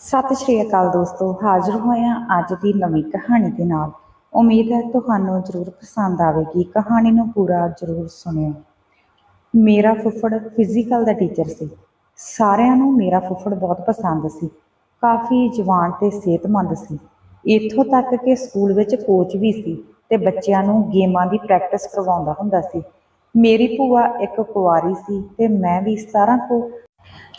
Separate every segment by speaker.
Speaker 1: ਸਤਿ ਸ਼੍ਰੀ ਅਕਾਲ ਦੋਸਤੋ, ਹਾਜ਼ਰ ਹੋਏ ਅੱਜ ਦੀ ਨਵੀਂ ਕਹਾਣੀ ਦੇ ਨਾਲ। ਉਮੀਦ ਹੈ ਤੁਹਾਨੂੰ ਜ਼ਰੂਰ ਪਸੰਦ ਆਵੇਗੀ। ਕਹਾਣੀ ਨੂੰ ਪੂਰਾ ਜ਼ਰੂਰ ਸੁਣਿਓ। ਮੇਰਾ ਫੁੱਫੜ ਫਿਜ਼ੀਕਲ ਦਾ ਟੀਚਰ ਸੀ। ਸਾਰਿਆਂ ਨੂੰ ਮੇਰਾ ਫੁੱਫੜ ਬਹੁਤ ਪਸੰਦ ਸੀ। ਕਾਫੀ ਜਵਾਨ ਤੇ ਸਿਹਤਮੰਦ ਸੀ। ਇੱਥੋਂ ਤੱਕ ਕਿ ਸਕੂਲ ਵਿੱਚ ਕੋਚ ਵੀ ਸੀ ਤੇ ਬੱਚਿਆਂ ਨੂੰ ਗੇਮਾਂ ਦੀ ਪ੍ਰੈਕਟਿਸ ਕਰਵਾਉਂਦਾ ਹੁੰਦਾ ਸੀ। ਮੇਰੀ ਭੂਆ ਇੱਕ ਕੁਆਰੀ ਸੀ ਤੇ ਮੈਂ ਵੀ 17 ਕੁ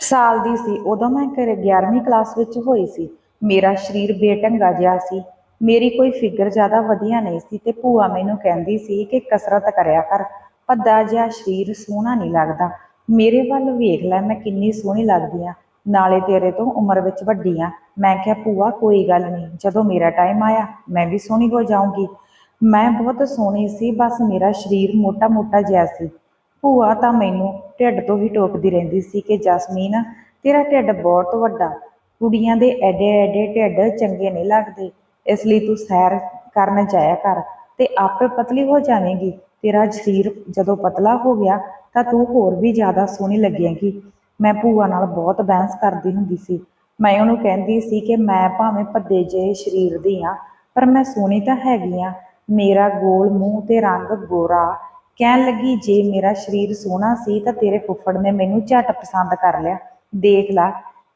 Speaker 1: ਸਾਲ ਦੀ ਸੀ, ਉਦੋਂ ਮੈਂ ਘਰੇ 11ਵੀਂ ਕਲਾਸ ਵਿੱਚ ਹੋਈ ਸੀ। ਮੇਰਾ ਸਰੀਰ ਬੇਢੰਗਾ ਜਿਹਾ ਸੀ। ਮੇਰੀ ਕੋਈ ਫਿਗਰ ਜ਼ਿਆਦਾ ਵਧੀਆ ਨਹੀਂ ਸੀ ਤੇ ਭੂਆ ਮੈਨੂੰ ਕਹਿੰਦੀ ਸੀ ਕਿ ਕਸਰਤ ਕਰਿਆ ਕਰ। ਭੱਦਾ ਜਿਹਾ ਸਰੀਰ ਸੋਹਣਾ ਨਹੀਂ ਲੱਗਦਾ। ਮੇਰੇ ਵੱਲ ਵੇਖ ਲੈ, ਮੈਂ ਕਿੰਨੀ ਸੋਹਣੀ ਲੱਗਦੀ ਆ। ਨਾਲੇ ਤੇਰੇ ਤੋਂ ਉਮਰ ਵਿੱਚ ਵੱਡੀ ਆ। ਮੈਂ ਕਿਹਾ, ਭੂਆ, ਕੋਈ ਗੱਲ ਨਹੀਂ। ਜਦੋਂ ਮੇਰਾ ਟਾਈਮ ਆਇਆ, ਮੈਂ ਵੀ ਸੋਹਣੀ ਹੋ ਜਾਊਂਗੀ। ਮੈਂ ਬਹੁਤ ਸੋਹਣੀ ਸੀ, ਬਸ ਮੇਰਾ ਸਰੀਰ ਮੋਟਾ ਮੋਟਾ ਜਿਹਾ ਸੀ। ਭੂਆ ਤਾਂ ਮੈਨੂੰ ਢਿੱਡ ਤੋਂ ਹੀ ਟੋਕਦੀ ਰਹਿੰਦੀ ਸੀ ਕਿ, ਜਸਮੀਨ, ਤੇਰਾ ਢਿੱਡ ਬਹੁਤ ਵੱਡਾ। ਕੁੜੀਆਂ ਦੇ ਐਡੇ ਐਡੇ ਢਿੱਡ ਚੰਗੇ ਨਹੀਂ ਲੱਗਦੇ। ਇਸ ਲਈ ਤੂੰ ਸੈਰ ਕਰਨ ਜਾਇਆ ਕਰ ਤੇ ਆਪੇ ਪਤਲੀ ਹੋ ਜਾਵੇਂਗੀ। ਤੇਰਾ ਸਰੀਰ ਜਦੋਂ ਪਤਲਾ ਹੋ ਗਿਆ ਤਾਂ ਤੂੰ ਹੋਰ ਵੀ ਜ਼ਿਆਦਾ ਸੋਹਣੀ ਲੱਗੇਂਗੀ। ਮੈਂ ਭੂਆ ਨਾਲ ਬਹੁਤ ਬਹਿਸ ਕਰਦੀ ਹੁੰਦੀ ਸੀ। ਮੈਂ ਉਹਨੂੰ ਕਹਿੰਦੀ ਸੀ ਕਿ ਮੈਂ ਭਾਵੇਂ ਭੱਦੇ ਜਿਹੇ ਸਰੀਰ ਦੀ ਆ, ਪਰ ਮੈਂ ਸੋਹਣੀ ਤਾਂ ਹੈਗੀ ਆ। ਮੇਰਾ ਗੋਲ ਮੂੰਹ ਤੇ ਰੰਗ ਗੋਰਾ ਕਹਿਣ ਲੱਗੀ, ਜੇ ਮੇਰਾ ਸਰੀਰ ਸੋਹਣਾ ਸੀ ਤਾਂ ਤੇਰੇ ਫੁੱਫੜ ਨੇ ਮੈਨੂੰ ਝਟ ਪਸੰਦ ਕਰ ਲਿਆ। ਦੇਖ ਲੈ,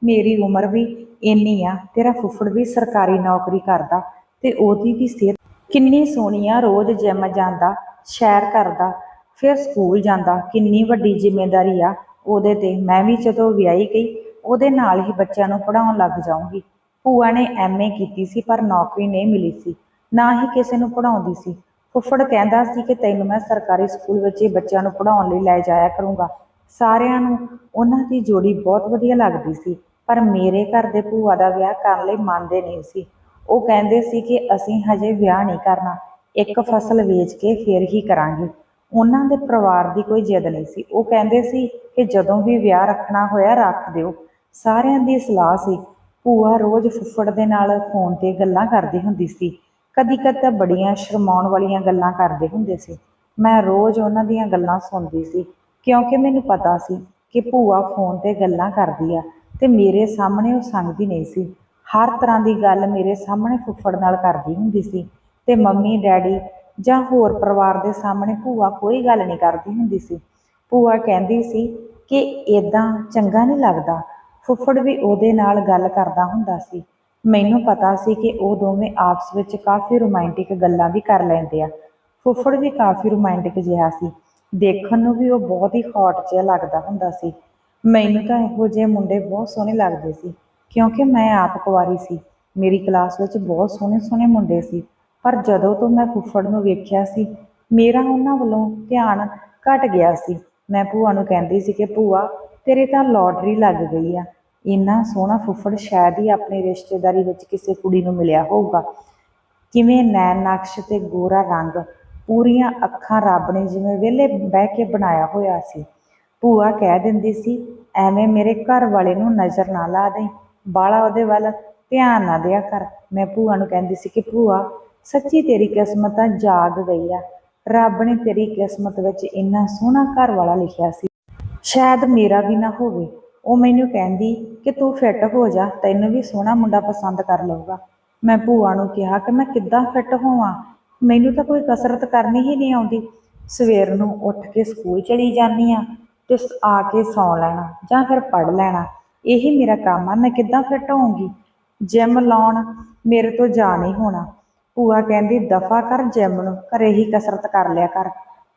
Speaker 1: ਮੇਰੀ ਉਮਰ ਵੀ ਇੰਨੀ ਆ, ਤੇਰਾ ਫੁੱਫੜ ਵੀ ਸਰਕਾਰੀ ਨੌਕਰੀ ਕਰਦਾ ਤੇ ਉਹਦੀ ਵੀ ਸਿਹਤ ਕਿੰਨੀ ਸੋਹਣੀ ਆ, ਰੋਜ਼ ਜਿਮ ਜਾਂਦਾ, ਸੈਰ ਕਰਦਾ, ਫਿਰ ਸਕੂਲ ਜਾਂਦਾ, ਕਿੰਨੀ ਵੱਡੀ ਜ਼ਿੰਮੇਵਾਰੀ ਆ। ਉਹਦੇ ਤੇ ਮੈਂ ਵੀ ਜਦੋਂ ਵਿਆਹੀ ਗਈ, ਉਹਦੇ ਨਾਲ ਹੀ ਬੱਚਿਆਂ ਨੂੰ ਪੜਾਉਣ ਲੱਗ ਜਾਊਂਗੀ। ਭੂਆ ਨੇ ਐਮਏ ਕੀਤੀ ਸੀ, ਪਰ ਨੌਕਰੀ ਨਹੀਂ ਮਿਲੀ ਸੀ। ਨਾ ਹੀ ਕਿਸੇ ਨੂੰ ਪੜਾਉਂਦੀ ਸੀ। ਫੁੱਫੜ ਕਹਿੰਦਾ ਸੀ ਕਿ ਤੈਨੂੰ ਮੈਂ ਸਰਕਾਰੀ ਸਕੂਲ ਵਿੱਚ ਹੀ ਬੱਚਿਆਂ ਨੂੰ ਪੜਾਉਣ ਲਈ ਲੈ ਜਾਇਆ ਕਰੂੰਗਾ। ਸਾਰਿਆਂ ਨੂੰ ਉਹਨਾਂ ਦੀ ਜੋੜੀ ਬਹੁਤ ਵਧੀਆ ਲੱਗਦੀ ਸੀ, ਪਰ ਮੇਰੇ ਘਰ ਦੇ ਭੂਆ ਦਾ ਵਿਆਹ ਕਰਨ ਲਈ ਮੰਨਦੇ ਨਹੀਂ ਸੀ। ਉਹ ਕਹਿੰਦੇ ਸੀ ਕਿ ਅਸੀਂ ਹਜੇ ਵਿਆਹ ਨਹੀਂ ਕਰਨਾ, ਇੱਕ ਫਸਲ ਵੇਚ ਕੇ ਫਿਰ ਹੀ ਕਰਾਂਗੇ। ਉਹਨਾਂ ਦੇ ਪਰਿਵਾਰ ਦੀ ਕੋਈ ਜਿੱਦ ਨਹੀਂ ਸੀ। ਉਹ ਕਹਿੰਦੇ ਸੀ ਕਿ ਜਦੋਂ ਵੀ ਵਿਆਹ ਰੱਖਣਾ ਹੋਇਆ ਰੱਖ ਦਿਓ। ਸਾਰਿਆਂ ਦੀ ਸਲਾਹ ਸੀ। ਭੂਆ ਰੋਜ਼ ਫੁੱਫੜ ਦੇ ਨਾਲ ਫੋਨ ਤੇ ਗੱਲਾਂ ਕਰਦੀ ਹੁੰਦੀ ਸੀ। ਕਦੀ ਕਦੀ ਤਾਂ ਬੜੀਆਂ ਸ਼ਰਮਾਉਣ ਵਾਲੀਆਂ ਗੱਲਾਂ ਕਰਦੇ ਹੁੰਦੇ ਸੀ। ਮੈਂ ਰੋਜ਼ ਉਹਨਾਂ ਦੀਆਂ ਗੱਲਾਂ ਸੁਣਦੀ ਸੀ, ਕਿਉਂਕਿ ਮੈਨੂੰ ਪਤਾ ਸੀ ਕਿ ਭੂਆ ਫੋਨ ਤੇ ਗੱਲਾਂ ਕਰਦੀ ਆ ਤੇ ਮੇਰੇ ਸਾਹਮਣੇ ਉਹ ਸੰਗਦੀ ਨਹੀਂ ਸੀ। ਹਰ ਤਰ੍ਹਾਂ ਦੀ ਗੱਲ ਮੇਰੇ ਸਾਹਮਣੇ ਫੁੱਫੜ ਨਾਲ ਕਰਦੀ ਹੁੰਦੀ ਸੀ ਤੇ ਮੰਮੀ, ਡੈਡੀ ਜਾਂ ਹੋਰ ਪਰਿਵਾਰ ਦੇ ਸਾਹਮਣੇ ਭੂਆ ਕੋਈ ਗੱਲ ਨਹੀਂ ਕਰਦੀ ਹੁੰਦੀ ਸੀ। ਭੂਆ ਕਹਿੰਦੀ ਸੀ ਕਿ ਇਦਾਂ ਚੰਗਾ ਨਹੀਂ ਲੱਗਦਾ। ਫੁੱਫੜ ਵੀ ਉਹਦੇ ਨਾਲ ਗੱਲ ਕਰਦਾ ਹੁੰਦਾ ਸੀ। ਮੈਨੂੰ ਪਤਾ ਸੀ ਕਿ ਉਹ ਦੋਵੇਂ ਆਪਸ ਵਿੱਚ ਕਾਫੀ ਰੋਮਾਂਟਿਕ ਗੱਲਾਂ ਵੀ ਕਰ ਲੈਂਦੇ ਆ। ਫੁੱਫੜ ਵੀ ਕਾਫੀ ਰੋਮਾਂਟਿਕ ਜਿਹਾ ਸੀ। ਦੇਖਣ ਨੂੰ ਵੀ ਉਹ ਬਹੁਤ ਹੀ ਹੌਟ ਜਿਹਾ ਲੱਗਦਾ ਹੁੰਦਾ ਸੀ। ਮੈਨੂੰ ਤਾਂ ਇਹੋ ਜਿਹੇ ਮੁੰਡੇ ਬਹੁਤ ਸੋਹਣੇ ਲੱਗਦੇ ਸੀ, ਕਿਉਂਕਿ ਮੈਂ ਆਪ ਕੁਆਰੀ ਸੀ। ਮੇਰੀ ਕਲਾਸ ਵਿੱਚ ਬਹੁਤ ਸੋਹਣੇ ਸੋਹਣੇ ਮੁੰਡੇ ਸੀ। ਪਰ ਜਦੋਂ ਤੋਂ ਮੈਂ ਫੁੱਫੜ ਨੂੰ ਵੇਖਿਆ ਸੀ, ਮੇਰਾ ਉਹਨਾਂ ਵੱਲੋਂ ਧਿਆਨ ਘਟ ਗਿਆ ਸੀ। ਮੈਂ ਭੂਆ ਨੂੰ ਕਹਿੰਦੀ ਸੀ ਕਿ, ਭੂਆ, ਤੇਰੇ ਤਾਂ ਲੋਟਰੀ ਲੱਗ ਗਈ ਆ। ਇੰਨਾ ਸੋਹਣਾ ਫੁੱਫੜ ਸ਼ਾਇਦ ਹੀ ਆਪਣੀ ਰਿਸ਼ਤੇਦਾਰੀ ਵਿੱਚ ਕਿਸੇ ਕੁੜੀ ਨੂੰ ਮਿਲਿਆ ਹੋਊਗਾ। ਕਿਵੇਂ ਨੈਣ ਨਕਸ਼ ਤੇ ਗੋਰਾ ਰੰਗ, ਪੂਰੀਆਂ ਅੱਖਾਂ ਰੱਬ ਨੇ ਜਿਵੇਂ ਵਿਹਲੇ ਬਹਿ ਕੇ ਬਣਾਇਆ ਹੋਇਆ ਸੀ। ਭੂਆ ਕਹਿ ਦਿੰਦੀ ਸੀ, ਐਵੇਂ ਮੇਰੇ ਘਰ ਵਾਲੇ ਨੂੰ ਨਜ਼ਰ ਨਾ ਲਾ ਦੇਈਂ। ਬਾਲਾ ਉਹਦੇ ਵੱਲ ਧਿਆਨ ਨਾ ਦਿਆ ਕਰ। ਮੈਂ ਭੂਆ ਨੂੰ ਕਹਿੰਦੀ ਸੀ ਕਿ, ਭੂਆ, ਸੱਚੀ ਤੇਰੀ ਕਿਸਮਤ ਤਾਂ ਜਾਗ ਗਈ ਆ। ਰੱਬ ਨੇ ਤੇਰੀ ਕਿਸਮਤ ਵਿੱਚ ਇੰਨਾ ਸੋਹਣਾ ਘਰ ਵਾਲਾ ਲਿਖਿਆ ਸੀ। ਸ਼ਾਇਦ ਮੇਰਾ ਵੀ ਨਾ ਹੋਵੇ। ਉਹ ਮੈਨੂੰ ਕਹਿੰਦੀ ਕਿ ਤੂੰ ਫਿੱਟ ਹੋ ਜਾ, ਤੈਨੂੰ ਵੀ ਸੋਹਣਾ ਮੁੰਡਾ ਪਸੰਦ ਕਰ ਲਊਗਾ। ਮੈਂ ਭੂਆ ਨੂੰ ਕਿਹਾ ਕਿ ਮੈਂ ਕਿੱਦਾਂ ਫਿੱਟ ਹੋਵਾਂ? ਮੈਨੂੰ ਤਾਂ ਕੋਈ ਕਸਰਤ ਕਰਨੀ ਹੀ ਨਹੀਂ ਆਉਂਦੀ। ਸਵੇਰ ਨੂੰ ਉੱਠ ਕੇ ਸਕੂਲ ਚਲੀ ਜਾਂਦੀ ਆ ਤੇ ਆ ਕੇ ਸੌਂ ਲੈਣਾ ਜਾਂ ਫਿਰ ਪੜ ਲੈਣਾ। ਇਹੀ ਮੇਰਾ ਕੰਮ ਆ, ਮੈਂ ਕਿੱਦਾਂ ਫਿੱਟ ਹੋਊਂਗੀ? ਜਿਮ ਲਾਉਣ ਮੇਰੇ ਤੋਂ ਜਾ ਨਹੀਂ ਹੋਣਾ। ਭੂਆ ਕਹਿੰਦੀ, ਦਫਾ ਕਰ ਜਿਮ ਨੂੰ, ਘਰੇ ਹੀ ਕਸਰਤ ਕਰ ਲਿਆ ਕਰ।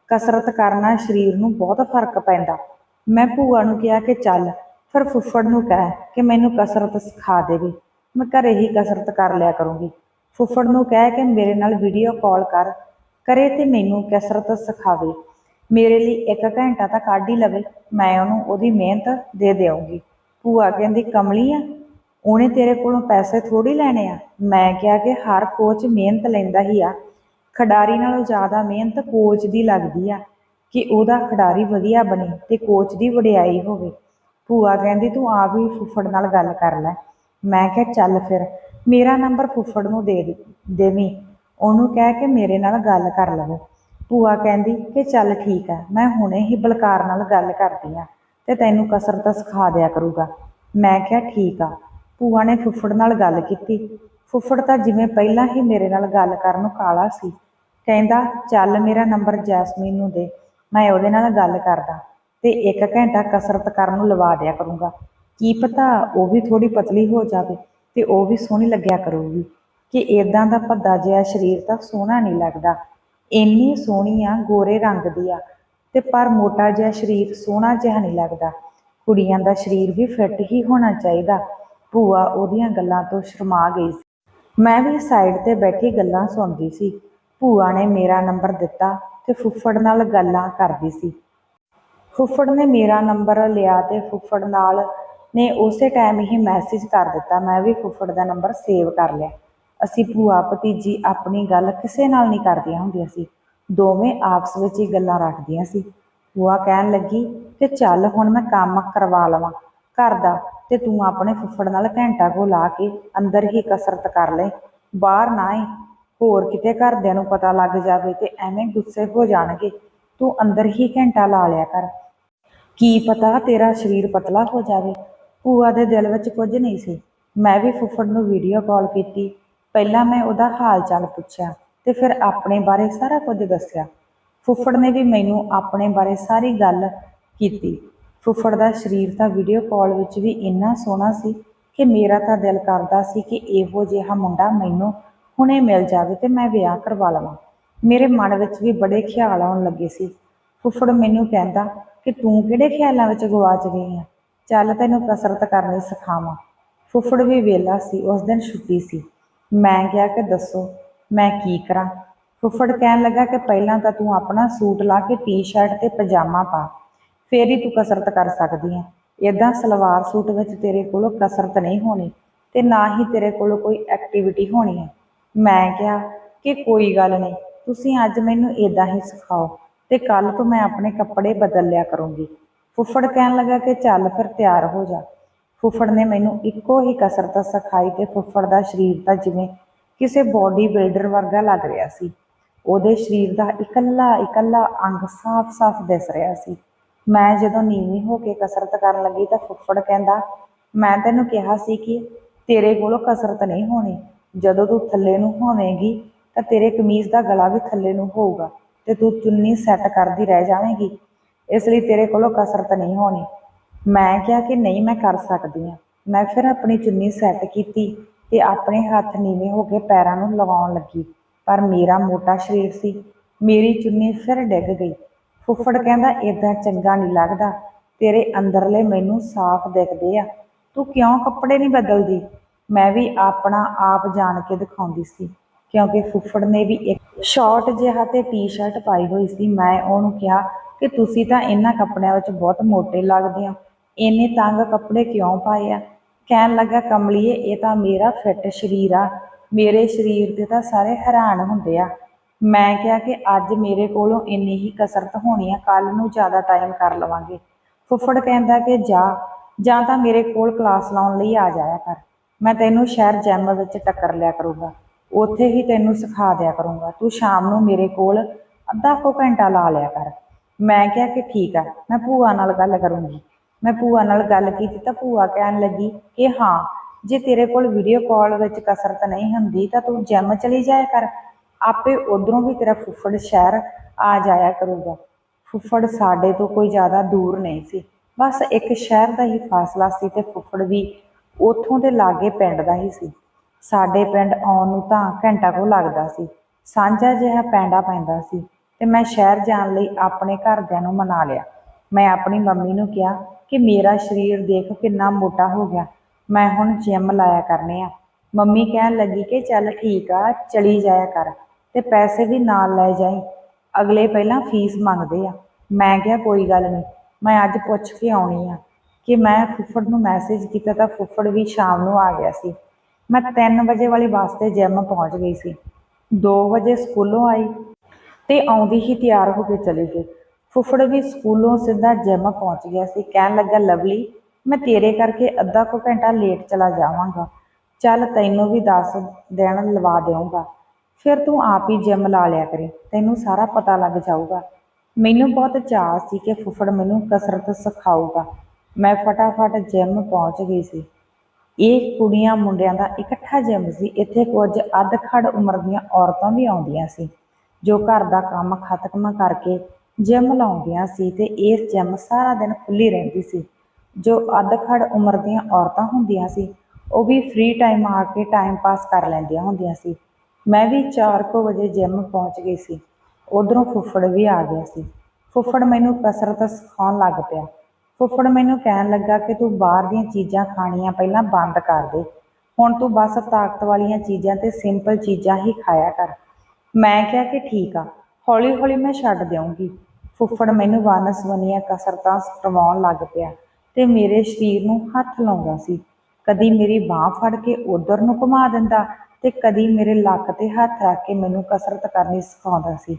Speaker 1: ਕਸਰਤ ਕਰਨਾ ਸਰੀਰ ਨੂੰ ਬਹੁਤ ਫ਼ਰਕ ਪੈਂਦਾ। ਮੈਂ ਭੂਆ ਨੂੰ ਕਿਹਾ ਕਿ ਚੱਲ ਫਿਰ ਫੁੱਫੜ ਨੂੰ ਕਹਿ ਕਿ ਮੈਨੂੰ ਕਸਰਤ ਸਿਖਾ ਦੇਵੇ। ਮੈਂ ਘਰੇ ਹੀ ਕਸਰਤ ਕਰ ਲਿਆ ਕਰੂੰਗੀ। ਫੁੱਫੜ ਨੂੰ ਕਹਿ ਕੇ ਮੇਰੇ ਨਾਲ ਵੀਡੀਓ ਕਾਲ ਕਰ। ਕਰੇ ਤੇ ਮੈਨੂੰ ਕਸਰਤ ਸਿਖਾਵੇ। ਮੇਰੇ ਲਈ ਇੱਕ ਘੰਟਾ ਤਾਂ ਕੱਢ ਹੀ ਲਵੇ। ਮੈਂ ਉਹਨੂੰ ਉਹਦੀ ਮਿਹਨਤ ਦੇ ਦੇਵਾਂਗੀ ਭੂਆ ਕਹਿੰਦੀ, ਕਮਲੀ ਆ, ਉਹਨੇ ਤੇਰੇ ਕੋਲੋਂ ਪੈਸੇ ਥੋੜੀ ਲੈਣੇ ਆ। ਮੈਂ ਕਿਹਾ ਕਿ ਹਰ ਕੋਚ ਮਿਹਨਤ ਲੈਂਦਾ ਹੀ ਆ। ਖਿਡਾਰੀ ਨਾਲੋਂ ਜ਼ਿਆਦਾ ਮਿਹਨਤ ਕੋਚ ਦੀ ਲੱਗਦੀ ਆ ਕਿ ਉਹਦਾ ਖਿਡਾਰੀ ਵਧੀਆ ਬਣੇ ਤੇ ਕੋਚ ਦੀ ਵਡਿਆਈ ਹੋਵੇ। ਭੂਆ ਕਹਿੰਦੀ, ਤੂੰ ਆਪ ਹੀ ਫੁੱਫੜ ਨਾਲ ਗੱਲ ਕਰ ਲੈ। ਮੈਂ ਕਿਹਾ, ਚੱਲ ਫਿਰ। ਮੇਰਾ ਨੰਬਰ ਫੁੱਫੜ ਨੂੰ ਦੇ ਦੇ- ਦੇਵੀਂ। ਉਹਨੂੰ ਕਹਿ ਕੇ ਮੇਰੇ ਨਾਲ ਗੱਲ ਕਰ ਲਵੇ। ਭੂਆ ਕਹਿੰਦੀ ਕਿ ਚੱਲ ਠੀਕ ਆ, ਮੈਂ ਹੁਣੇ ਹੀ ਬਲਕਾਰ ਨਾਲ ਗੱਲ ਕਰਦੀ ਆ ਤੇ ਤੈਨੂੰ ਕਸਰਤ ਸਿਖਾ ਦਿਆ ਕਰੂਗਾ। ਮੈਂ ਕਿਹਾ, ਠੀਕ ਆ। ਭੂਆ ਨੇ ਫੁੱਫੜ ਨਾਲ ਗੱਲ ਕੀਤੀ। ਫੁੱਫੜ ਤਾਂ ਜਿਵੇਂ ਪਹਿਲਾਂ ਹੀ ਮੇਰੇ ਨਾਲ ਗੱਲ ਕਰਨ ਨੂੰ ਕਾਲਾ ਸੀ। ਕਹਿੰਦਾ, ਚੱਲ ਮੇਰਾ ਨੰਬਰ ਜੈਸਮੀਨ ਨੂੰ ਦੇ, ਮੈਂ ਉਹਦੇ ਨਾਲ ਗੱਲ ਕਰਦਾ। ਤੇ ਇੱਕ ਘੰਟਾ ਕਸਰਤ ਕਰਨ ਨੂੰ ਲਵਾ ਦਿਆ ਕਰੂੰਗਾ। ਕੀ ਪਤਾ ਉਹ ਵੀ ਥੋੜੀ ਪਤਲੀ ਹੋ ਜਾਵੇ ਤੇ ਉਹ ਵੀ ਸੋਹਣੀ ਲੱਗਿਆ ਕਰੂਗੀ। ਕਿ ਇਦਾਂ ਦਾ ਭੱਦਾ ਜਿਹਾ ਸਰੀਰ ਤਾਂ ਸੋਹਣਾ ਨਹੀਂ ਲੱਗਦਾ। ਇੰਨੀ ਸੋਹਣੀ ਆ, ਗੋਰੇ ਰੰਗ ਦੀ ਆ ਤੇ ਪਰ ਮੋਟਾ ਜਿਹਾ ਸਰੀਰ ਸੋਹਣਾ ਜਿਹਾ ਨਹੀਂ ਲੱਗਦਾ। ਕੁੜੀਆਂ ਦਾ ਸਰੀਰ ਵੀ ਫਿੱਟ ਹੀ ਹੋਣਾ ਚਾਹੀਦਾ। ਭੂਆ ਉਹਦੀਆਂ ਗੱਲਾਂ ਤੋਂ ਸ਼ਰਮਾ ਗਈ ਸੀ। ਮੈਂ ਵੀ ਸਾਈਡ ਤੇ ਬੈਠੀ ਗੱਲਾਂ ਸੁਣਦੀ ਸੀ। ਭੂਆ ਨੇ ਮੇਰਾ ਨੰਬਰ ਦਿੱਤਾ ਤੇ ਫੁੱਫੜ ਨਾਲ ਗੱਲਾਂ ਕਰਦੀ ਸੀ। ਫੁੱਫੜ ਨੇ ਮੇਰਾ ਨੰਬਰ ਲਿਆ ਤੇ ਫੁੱਫੜ ਨਾਲ ਨੇ ਉਸੇ ਟਾਈਮ ਹੀ ਮੈਸੇਜ ਕਰ ਦਿੱਤਾ। ਮੈਂ ਵੀ ਫੁੱਫੜ ਦਾ ਨੰਬਰ ਸੇਵ ਕਰ ਲਿਆ। ਅਸੀਂ ਭੂਆ ਭਤੀਜੀ ਆਪਣੀ ਗੱਲ ਕਿਸੇ ਨਾਲ ਨਹੀਂ ਕਰਦੀਆਂ ਹੁੰਦੀਆਂ ਸੀ। ਦੋਵੇਂ ਆਪਸ ਵਿੱਚ ਹੀ ਗੱਲਾਂ ਰੱਖਦੀਆਂ ਸੀ। ਭੂਆ ਕਹਿਣ ਲੱਗੀ ਕਿ ਚੱਲ ਹੁਣ ਮੈਂ ਕੰਮ ਕਰਵਾ ਲਵਾਂ। ਘਰ ਦਾ ਤੇ ਤੂੰ ਆਪਣੇ ਫੁੱਫੜ ਨਾਲ ਘੰਟਾ ਕੋ ਲਾ ਕੇ ਅੰਦਰ ਹੀ ਕਸਰਤ ਕਰ ਲੈ। ਬਾਹਰ ਨਾ ਹੀ ਹੋਰ ਕਿਤੇ ਘਰਦਿਆਂ ਨੂੰ ਪਤਾ ਲੱਗ ਜਾਵੇ ਤੇ ਐਵੇਂ ਗੁੱਸੇ ਹੋ ਜਾਣਗੇ। ਤੂੰ ਅੰਦਰ ਹੀ ਘੰਟਾ ਲਾ ਲਿਆ ਕਰ। ਕੀ ਪਤਾ ਤੇਰਾ ਸਰੀਰ ਪਤਲਾ ਹੋ ਜਾਵੇ। ਭੂਆ ਦੇ ਦਿਲ ਵਿੱਚ ਕੁਝ ਨਹੀਂ ਸੀ। ਮੈਂ ਵੀ ਫੁੱਫੜ ਨੂੰ ਵੀਡੀਓ ਕਾਲ ਕੀਤੀ। ਪਹਿਲਾਂ ਮੈਂ ਉਹਦਾ ਹਾਲ ਚਾਲ ਪੁੱਛਿਆ ਤੇ ਫਿਰ ਆਪਣੇ ਬਾਰੇ ਸਾਰਾ ਕੁਝ ਦੱਸਿਆ। ਫੁੱਫੜ ਨੇ ਵੀ ਮੈਨੂੰ ਆਪਣੇ ਬਾਰੇ ਸਾਰੀ ਗੱਲ ਕੀਤੀ। ਫੁੱਫੜ ਦਾ ਸਰੀਰ ਤਾਂ ਵੀਡੀਓ ਕਾਲ ਵਿੱਚ ਵੀ ਇੰਨਾ ਸੋਹਣਾ ਸੀ ਕਿ ਮੇਰਾ ਤਾਂ ਦਿਲ ਕਰਦਾ ਸੀ ਕਿ ਇਹੋ ਜਿਹਾ ਮੁੰਡਾ ਮੈਨੂੰ ਹੁਣੇ ਮਿਲ ਜਾਵੇ ਤੇ ਮੈਂ ਵਿਆਹ ਕਰਵਾ ਲਵਾਂ। ਮੇਰੇ ਮਨ ਵਿੱਚ ਵੀ ਬੜੇ ਖਿਆਲ ਆਉਣ ਲੱਗੇ ਸੀ। ਫੁੱਫੜ ਮੈਨੂੰ ਕਹਿੰਦਾ ਕਿ ਤੂੰ ਕਿਹੜੇ ਖਿਆਲਾਂ ਵਿੱਚ ਗਵਾਚ ਗਈ ਆ? ਚੱਲ ਤੈਨੂੰ ਕਸਰਤ ਕਰਨੀ ਸਿਖਾਵਾਂ। ਫੁੱਫੜ ਵੀ ਵੇਲਾ ਸੀ, ਉਸ ਦਿਨ ਛੁੱਟੀ ਸੀ। ਮੈਂ ਕਿਹਾ ਕਿ ਦੱਸੋ, ਮੈਂ ਕੀ ਕਰਾਂ? ਫੁੱਫੜ ਕਹਿਣ ਲੱਗਾ ਕਿ ਪਹਿਲਾਂ ਤਾਂ ਤੂੰ ਆਪਣਾ ਸੂਟ ਲਾ ਕੇ ਟੀ-ਸ਼ਰਟ ਤੇ ਪਜਾਮਾ ਪਾ। ਫੇਰ ਹੀ ਤੂੰ ਕਸਰਤ ਕਰ ਸਕਦੀ ਹੈ ਇਦਾਂ ਸਲਵਾਰ ਸੂਟ ਵਿੱਚ ਤੇਰੇ ਕੋਲੋਂ ਕਸਰਤ ਨਹੀਂ ਹੋਣੀ ਤੇ ਨਾ ਹੀ ਤੇਰੇ ਕੋਲੋਂ ਕੋਈ ਐਕਟੀਵਿਟੀ ਹੋਣੀ ਹੈ ਮੈਂ ਕਿਹਾ ਕਿ ਕੋਈ ਗੱਲ ਨਹੀਂ। ਤੁਸੀਂ ਅੱਜ ਮੈਨੂੰ ਇਦਾਂ ਹੀ ਸਿਖਾਓ ਤੇ ਕੱਲ ਤੋਂ ਮੈਂ ਆਪਣੇ ਕੱਪੜੇ ਬਦਲ ਲਿਆ ਕਰੂੰਗੀ। ਫੁੱਫੜ ਕਹਿਣ ਲੱਗਾ ਕਿ ਚੱਲ ਫਿਰ ਤਿਆਰ ਹੋ ਜਾ। ਫੁੱਫੜ ਨੇ ਮੈਨੂੰ ਇੱਕੋ ਹੀ ਕਸਰਤ ਸਿਖਾਈ ਤੇ ਫੁੱਫੜ ਦਾ ਸਰੀਰ ਤਾਂ ਜਿਵੇਂ ਕਿਸੇ ਬੋਡੀ ਬਿਲਡਰ ਵਰਗਾ ਲੱਗ ਰਿਹਾ ਸੀ। ਉਹਦੇ ਸਰੀਰ ਦਾ ਇਕੱਲਾ ਇਕੱਲਾ ਅੰਗ ਸਾਫ਼-ਸਾਫ਼ ਦਿਸ ਰਿਹਾ ਸੀ। ਮੈਂ ਜਦੋਂ ਨੀਵੀਂ ਹੋ ਕੇ ਕਸਰਤ ਕਰਨ ਲੱਗੀ ਤਾਂ ਫੁੱਫੜ ਕਹਿੰਦਾ, ਮੈਂ ਤੈਨੂੰ ਕਿਹਾ ਸੀ ਕਿ ਤੇਰੇ ਕੋਲੋਂ ਕਸਰਤ ਨਹੀਂ ਹੋਣੀ। ਜਦੋਂ ਤੂੰ ਥੱਲੇ ਨੂੰ ਹੋਵੇਂਗੀ ਤਾਂ ਤੇਰੇ ਕਮੀਜ਼ ਦਾ ਗਲਾ ਵੀ ਥੱਲੇ ਨੂੰ ਹੋਊਗਾ ਤੇ ਤੂੰ ਚੁੰਨੀ ਸੈੱਟ ਕਰਦੀ ਰਹਿ ਜਾਵੇਂਗੀ। ਇਸ ਲਈ ਤੇਰੇ ਕੋਲੋਂ ਕਸਰਤ ਨਹੀਂ ਹੋਣੀ। ਮੈਂ ਕਿਹਾ ਕਿ ਨਹੀਂ, ਮੈਂ ਕਰ ਸਕਦੀ ਹਾਂ। ਮੈਂ ਫਿਰ ਆਪਣੀ ਚੁੰਨੀ ਸੈੱਟ ਕੀਤੀ ਤੇ ਆਪਣੇ ਹੱਥ ਨੀਵੇਂ ਹੋ ਕੇ ਪੈਰਾਂ ਨੂੰ ਲਗਾਉਣ ਲੱਗੀ। ਪਰ ਮੇਰਾ ਮੋਟਾ ਸਰੀਰ ਸੀ। ਮੇਰੀ ਚੁੰਨੀ ਫਿਰ ਡਿੱਗ ਗਈ। ਫੁੱਫੜ ਕਹਿੰਦਾ ਇਦਾਂ ਚੰਗਾ ਨਹੀਂ ਲੱਗਦਾ। ਤੇਰੇ ਅੰਦਰਲੇ ਮੈਨੂੰ ਸਾਫ਼ ਦਿਖਦੇ ਆ। ਤੂੰ ਕਿਉਂ ਕੱਪੜੇ ਨਹੀਂ ਬਦਲਦੀ? ਮੈਂ ਵੀ ਆਪਣਾ ਆਪ ਜਾਣ ਕੇ ਦਿਖਾਉਂਦੀ ਸੀ। ਕਿਉਂਕਿ ਫੁੱਫੜ ਨੇ ਵੀ ਇੱਕ ਸ਼ਾਰਟ ਜਿਹਾ ਤੇ ਟੀ-ਸ਼ਰਟ ਪਾਈ ਹੋਈ ਸੀ। ਮੈਂ ਉਹਨੂੰ ਕਿਹਾ ਕਿ ਤੁਸੀਂ ਤਾਂ ਇਹਨਾਂ ਕੱਪੜਿਆਂ ਵਿੱਚ ਬਹੁਤ ਮੋਟੇ ਲੱਗਦੇ ਹੋ। ਇੰਨੇ ਤੰਗ ਕੱਪੜੇ ਕਿਉਂ ਪਾਏ ਆ? ਕਹਿਣ ਲੱਗਾ, ਕਮਲੀਏ, ਇਹ ਤਾਂ ਮੇਰਾ ਫਿੱਟ ਸਰੀਰ ਆ। ਮੇਰੇ ਸਰੀਰ ਤੇ ਤਾਂ ਸਾਰੇ ਹੈਰਾਨ ਹੁੰਦੇ ਆ। ਮੈਂ ਕਿਹਾ ਕਿ ਅੱਜ ਮੇਰੇ ਕੋਲੋਂ ਇੰਨੀ ਹੀ ਕਸਰਤ ਹੋਣੀ ਆ ਕੱਲ ਨੂੰ ਜ਼ਿਆਦਾ ਟਾਈਮ ਕਰ ਲਵਾਂਗੇ। ਫੁੱਫੜ ਕਹਿੰਦਾ ਕਿ ਜਾ, ਜਾਂ ਤਾਂ ਮੇਰੇ ਕੋਲ ਕਲਾਸ ਲਾਉਣ ਲਈ ਆ ਜਾਇਆ ਕਰ। ਮੈਂ ਤੈਨੂੰ ਸ਼ਹਿਰ ਜੈਮ ਵਿੱਚ ਟੱਕਰ ਲਿਆ ਕਰੂੰਗਾ। ਉੱਥੇ ਹੀ ਤੈਨੂੰ ਸਿਖਾ ਦਿਆ ਕਰੂੰਗਾ। ਤੂੰ ਸ਼ਾਮ ਨੂੰ ਮੇਰੇ ਕੋਲ ਅੱਧਾ ਕੁ ਘੰਟਾ ਲਾ ਲਿਆ ਕਰ। ਮੈਂ ਕਿਹਾ ਕਿ ਠੀਕ ਆ, ਮੈਂ ਭੂਆ ਨਾਲ ਗੱਲ ਕਰੂੰਗੀ। ਮੈਂ ਭੂਆ ਨਾਲ ਗੱਲ ਕੀਤੀ ਤਾਂ ਭੂਆ ਕਹਿਣ ਲੱਗੀ ਕਿ ਹਾਂ, ਜੇ ਤੇਰੇ ਕੋਲ ਵੀਡੀਓ ਕਾਲ ਵਿੱਚ ਕਸਰਤ ਨਹੀਂ ਹੁੰਦੀ ਤਾਂ ਤੂੰ ਜਿਮ ਚਲੀ ਜਾਇਆ ਕਰ। ਆਪੇ ਉਧਰੋਂ ਵੀ ਤੇਰਾ ਫੁੱਫੜ ਸ਼ਹਿਰ ਆ ਜਾਇਆ ਕਰੂਗਾ। ਫੁੱਫੜ ਸਾਡੇ ਤੋਂ ਕੋਈ ਜ਼ਿਆਦਾ ਦੂਰ ਨਹੀਂ ਸੀ। ਬਸ ਇੱਕ ਸ਼ਹਿਰ ਦਾ ਹੀ ਫਾਸਲਾ ਸੀ ਤੇ ਫੁੱਫੜ ਵੀ ਉੱਥੋਂ ਦੇ ਲਾਗੇ ਪਿੰਡ ਦਾ ਹੀ ਸੀ। ਸਾਡੇ ਪਿੰਡ ਆਉਣ ਨੂੰ ਤਾਂ ਘੰਟਾ ਕੋ ਲੱਗਦਾ ਸੀ। ਸਾਂਝਾ ਜਿਹਾ ਪੈਂਡਾ ਪੈਂਦਾ ਸੀ ਤੇ ਮੈਂ ਸ਼ਹਿਰ ਜਾਣ ਲਈ ਆਪਣੇ ਘਰਦਿਆਂ ਨੂੰ ਮਨਾ ਲਿਆ। ਮੈਂ ਆਪਣੀ ਮੰਮੀ ਨੂੰ ਕਿਹਾ ਕਿ ਮੇਰਾ ਸਰੀਰ ਦੇਖ ਕਿੰਨਾ ਮੋਟਾ ਹੋ ਗਿਆ, ਮੈਂ ਹੁਣ ਜਿਮ ਲਾਇਆ ਕਰਨੇ ਆ। ਮੰਮੀ ਕਹਿਣ ਲੱਗੀ ਕਿ ਚੱਲ ਠੀਕ ਆ, ਚਲੀ ਜਾਇਆ ਕਰ ਤੇ ਪੈਸੇ ਵੀ ਨਾਲ ਲੈ ਜਾਈ, ਅਗਲੇ ਪਹਿਲਾਂ ਫੀਸ ਮੰਗਦੇ ਆ। ਮੈਂ ਕਿਹਾ ਕੋਈ ਗੱਲ ਨਹੀਂ, ਮੈਂ ਅੱਜ ਪੁੱਛ ਕੇ ਆਉਣੀ ਆ ਕਿ ਮੈਂ ਫੁੱਫੜ ਨੂੰ ਮੈਸੇਜ ਕੀਤਾ ਤਾਂ ਫੁੱਫੜ ਵੀ ਸ਼ਾਮ ਨੂੰ ਆ ਗਿਆ ਸੀ। ਮੈਂ 3 ਵਜੇ ਵਾਲੀ ਬੱਸ ਤੇ ਜਿਮ ਪਹੁੰਚ ਗਈ ਸੀ। 2 ਵਜੇ ਸਕੂਲੋਂ ਆਈ ਤੇ ਆਉਂਦੀ ਹੀ ਤਿਆਰ ਹੋ ਕੇ ਚਲੀ ਗਈ। ਫੁੱਫੜ ਵੀ ਸਕੂਲੋਂ ਸਿੱਧਾ ਜਿਮ ਪਹੁੰਚ ਗਿਆ ਸੀ। ਕਹਿਣ ਲੱਗਾ, ਲਵਲੀ, ਮੈਂ ਤੇਰੇ ਕਰਕੇ ਅੱਧਾ ਕੁ ਘੰਟਾ ਲੇਟ ਚਲਾ ਜਾਵਾਂਗਾ। ਚੱਲ ਤੈਨੂੰ ਵੀ 10 ਦਿਨ ਲਵਾ ਦੇਵਾਂਗਾ ਫਿਰ ਤੂੰ ਆਪ ਹੀ ਜਿਮ ਲਾ ਲਿਆ ਕਰੇ। ਤੈਨੂੰ ਸਾਰਾ ਪਤਾ ਲੱਗ ਜਾਊਗਾ। ਮੈਨੂੰ ਬਹੁਤ ਚਾਅ ਸੀ ਕਿ ਫੁੱਫੜ ਮੈਨੂੰ ਕਸਰਤ ਸਿਖਾਊਗਾ। ਮੈਂ ਫਟਾਫਟ ਜਿਮ ਪਹੁੰਚ ਗਈ ਸੀ। ਇਹ ਕੁੜੀਆਂ ਮੁੰਡਿਆਂ ਦਾ ਇਕੱਠਾ ਜਿਮ ਸੀ। ਇੱਥੇ ਕੁਝ ਅੱਧ ਖੜ ਉਮਰ ਦੀਆਂ ਔਰਤਾਂ ਵੀ ਆਉਂਦੀਆਂ ਸੀ, ਜੋ ਘਰ ਦਾ ਕੰਮ ਖਤਮ ਕਰਕੇ ਜਿਮ ਲਾਉਂਦੀਆਂ ਸੀ ਤੇ ਇਸ ਜਿਮ ਸਾਰਾ ਦਿਨ ਖੁੱਲੀ ਰਹਿੰਦੀ ਸੀ। ਜੋ ਅੱਧ ਖੜ ਉਮਰ ਦੀਆਂ ਔਰਤਾਂ ਹੁੰਦੀਆਂ ਸੀ, ਉਹ ਵੀ ਫ੍ਰੀ ਟਾਈਮ ਆ ਕੇ ਟਾਈਮ ਪਾਸ ਕਰ ਲੈਂਦੀਆਂ ਹੁੰਦੀਆਂ ਸੀ। ਮੈਂ ਵੀ 4:00 ਵਜੇ ਜਿਮ ਪਹੁੰਚ ਗਈ ਸੀ। ਉਧਰੋਂ ਫੁੱਫੜ ਵੀ ਆ ਗਿਆ ਸੀ। ਫੁੱਫੜ ਮੈਨੂੰ ਕਸਰਤ ਸਿਖਾਉਣ ਲੱਗ ਪਿਆ। ਫੁੱਫੜ ਮੈਨੂੰ ਕਹਿਣ ਲੱਗਾ ਕਿ ਤੂੰ ਬਾਹਰ ਦੀਆਂ ਚੀਜ਼ਾਂ ਖਾਣੀਆਂ ਪਹਿਲਾਂ ਬੰਦ ਕਰ ਦੇ। ਹੁਣ ਤੂੰ ਬਸ ਤਾਕਤ ਵਾਲੀਆਂ ਚੀਜ਼ਾਂ ਤੇ ਸਿੰਪਲ ਚੀਜ਼ਾਂ ਹੀ ਖਾਇਆ ਕਰ। ਮੈਂ ਕਿਹਾ ਕਿ ਠੀਕ ਆ ਹੌਲੀ ਹੌਲੀ ਮੈਂ ਛੱਡ ਦਿਆਂਗੀ ਫੁੱਫੜ ਮੈਨੂੰ ਵੰਨ-ਸੁਵੰਨੀਆਂ ਕਸਰਤਾਂ ਕਰਵਾਉਣ ਲੱਗ ਪਿਆ ਤੇ ਮੇਰੇ ਸਰੀਰ ਨੂੰ ਹੱਥ ਲਾਉਂਦਾ ਸੀ। ਕਦੀ ਮੇਰੀ ਬਾਹ ਫੜ ਕੇ ਉਧਰ ਨੂੰ ਘੁਮਾ ਦਿੰਦਾ ਤੇ ਕਦੀ ਮੇਰੇ ਲੱਕ ਤੇ ਹੱਥ ਰੱਖ ਕੇ ਮੈਨੂੰ ਕਸਰਤ ਕਰਨੀ ਸਿਖਾਉਂਦਾ ਸੀ।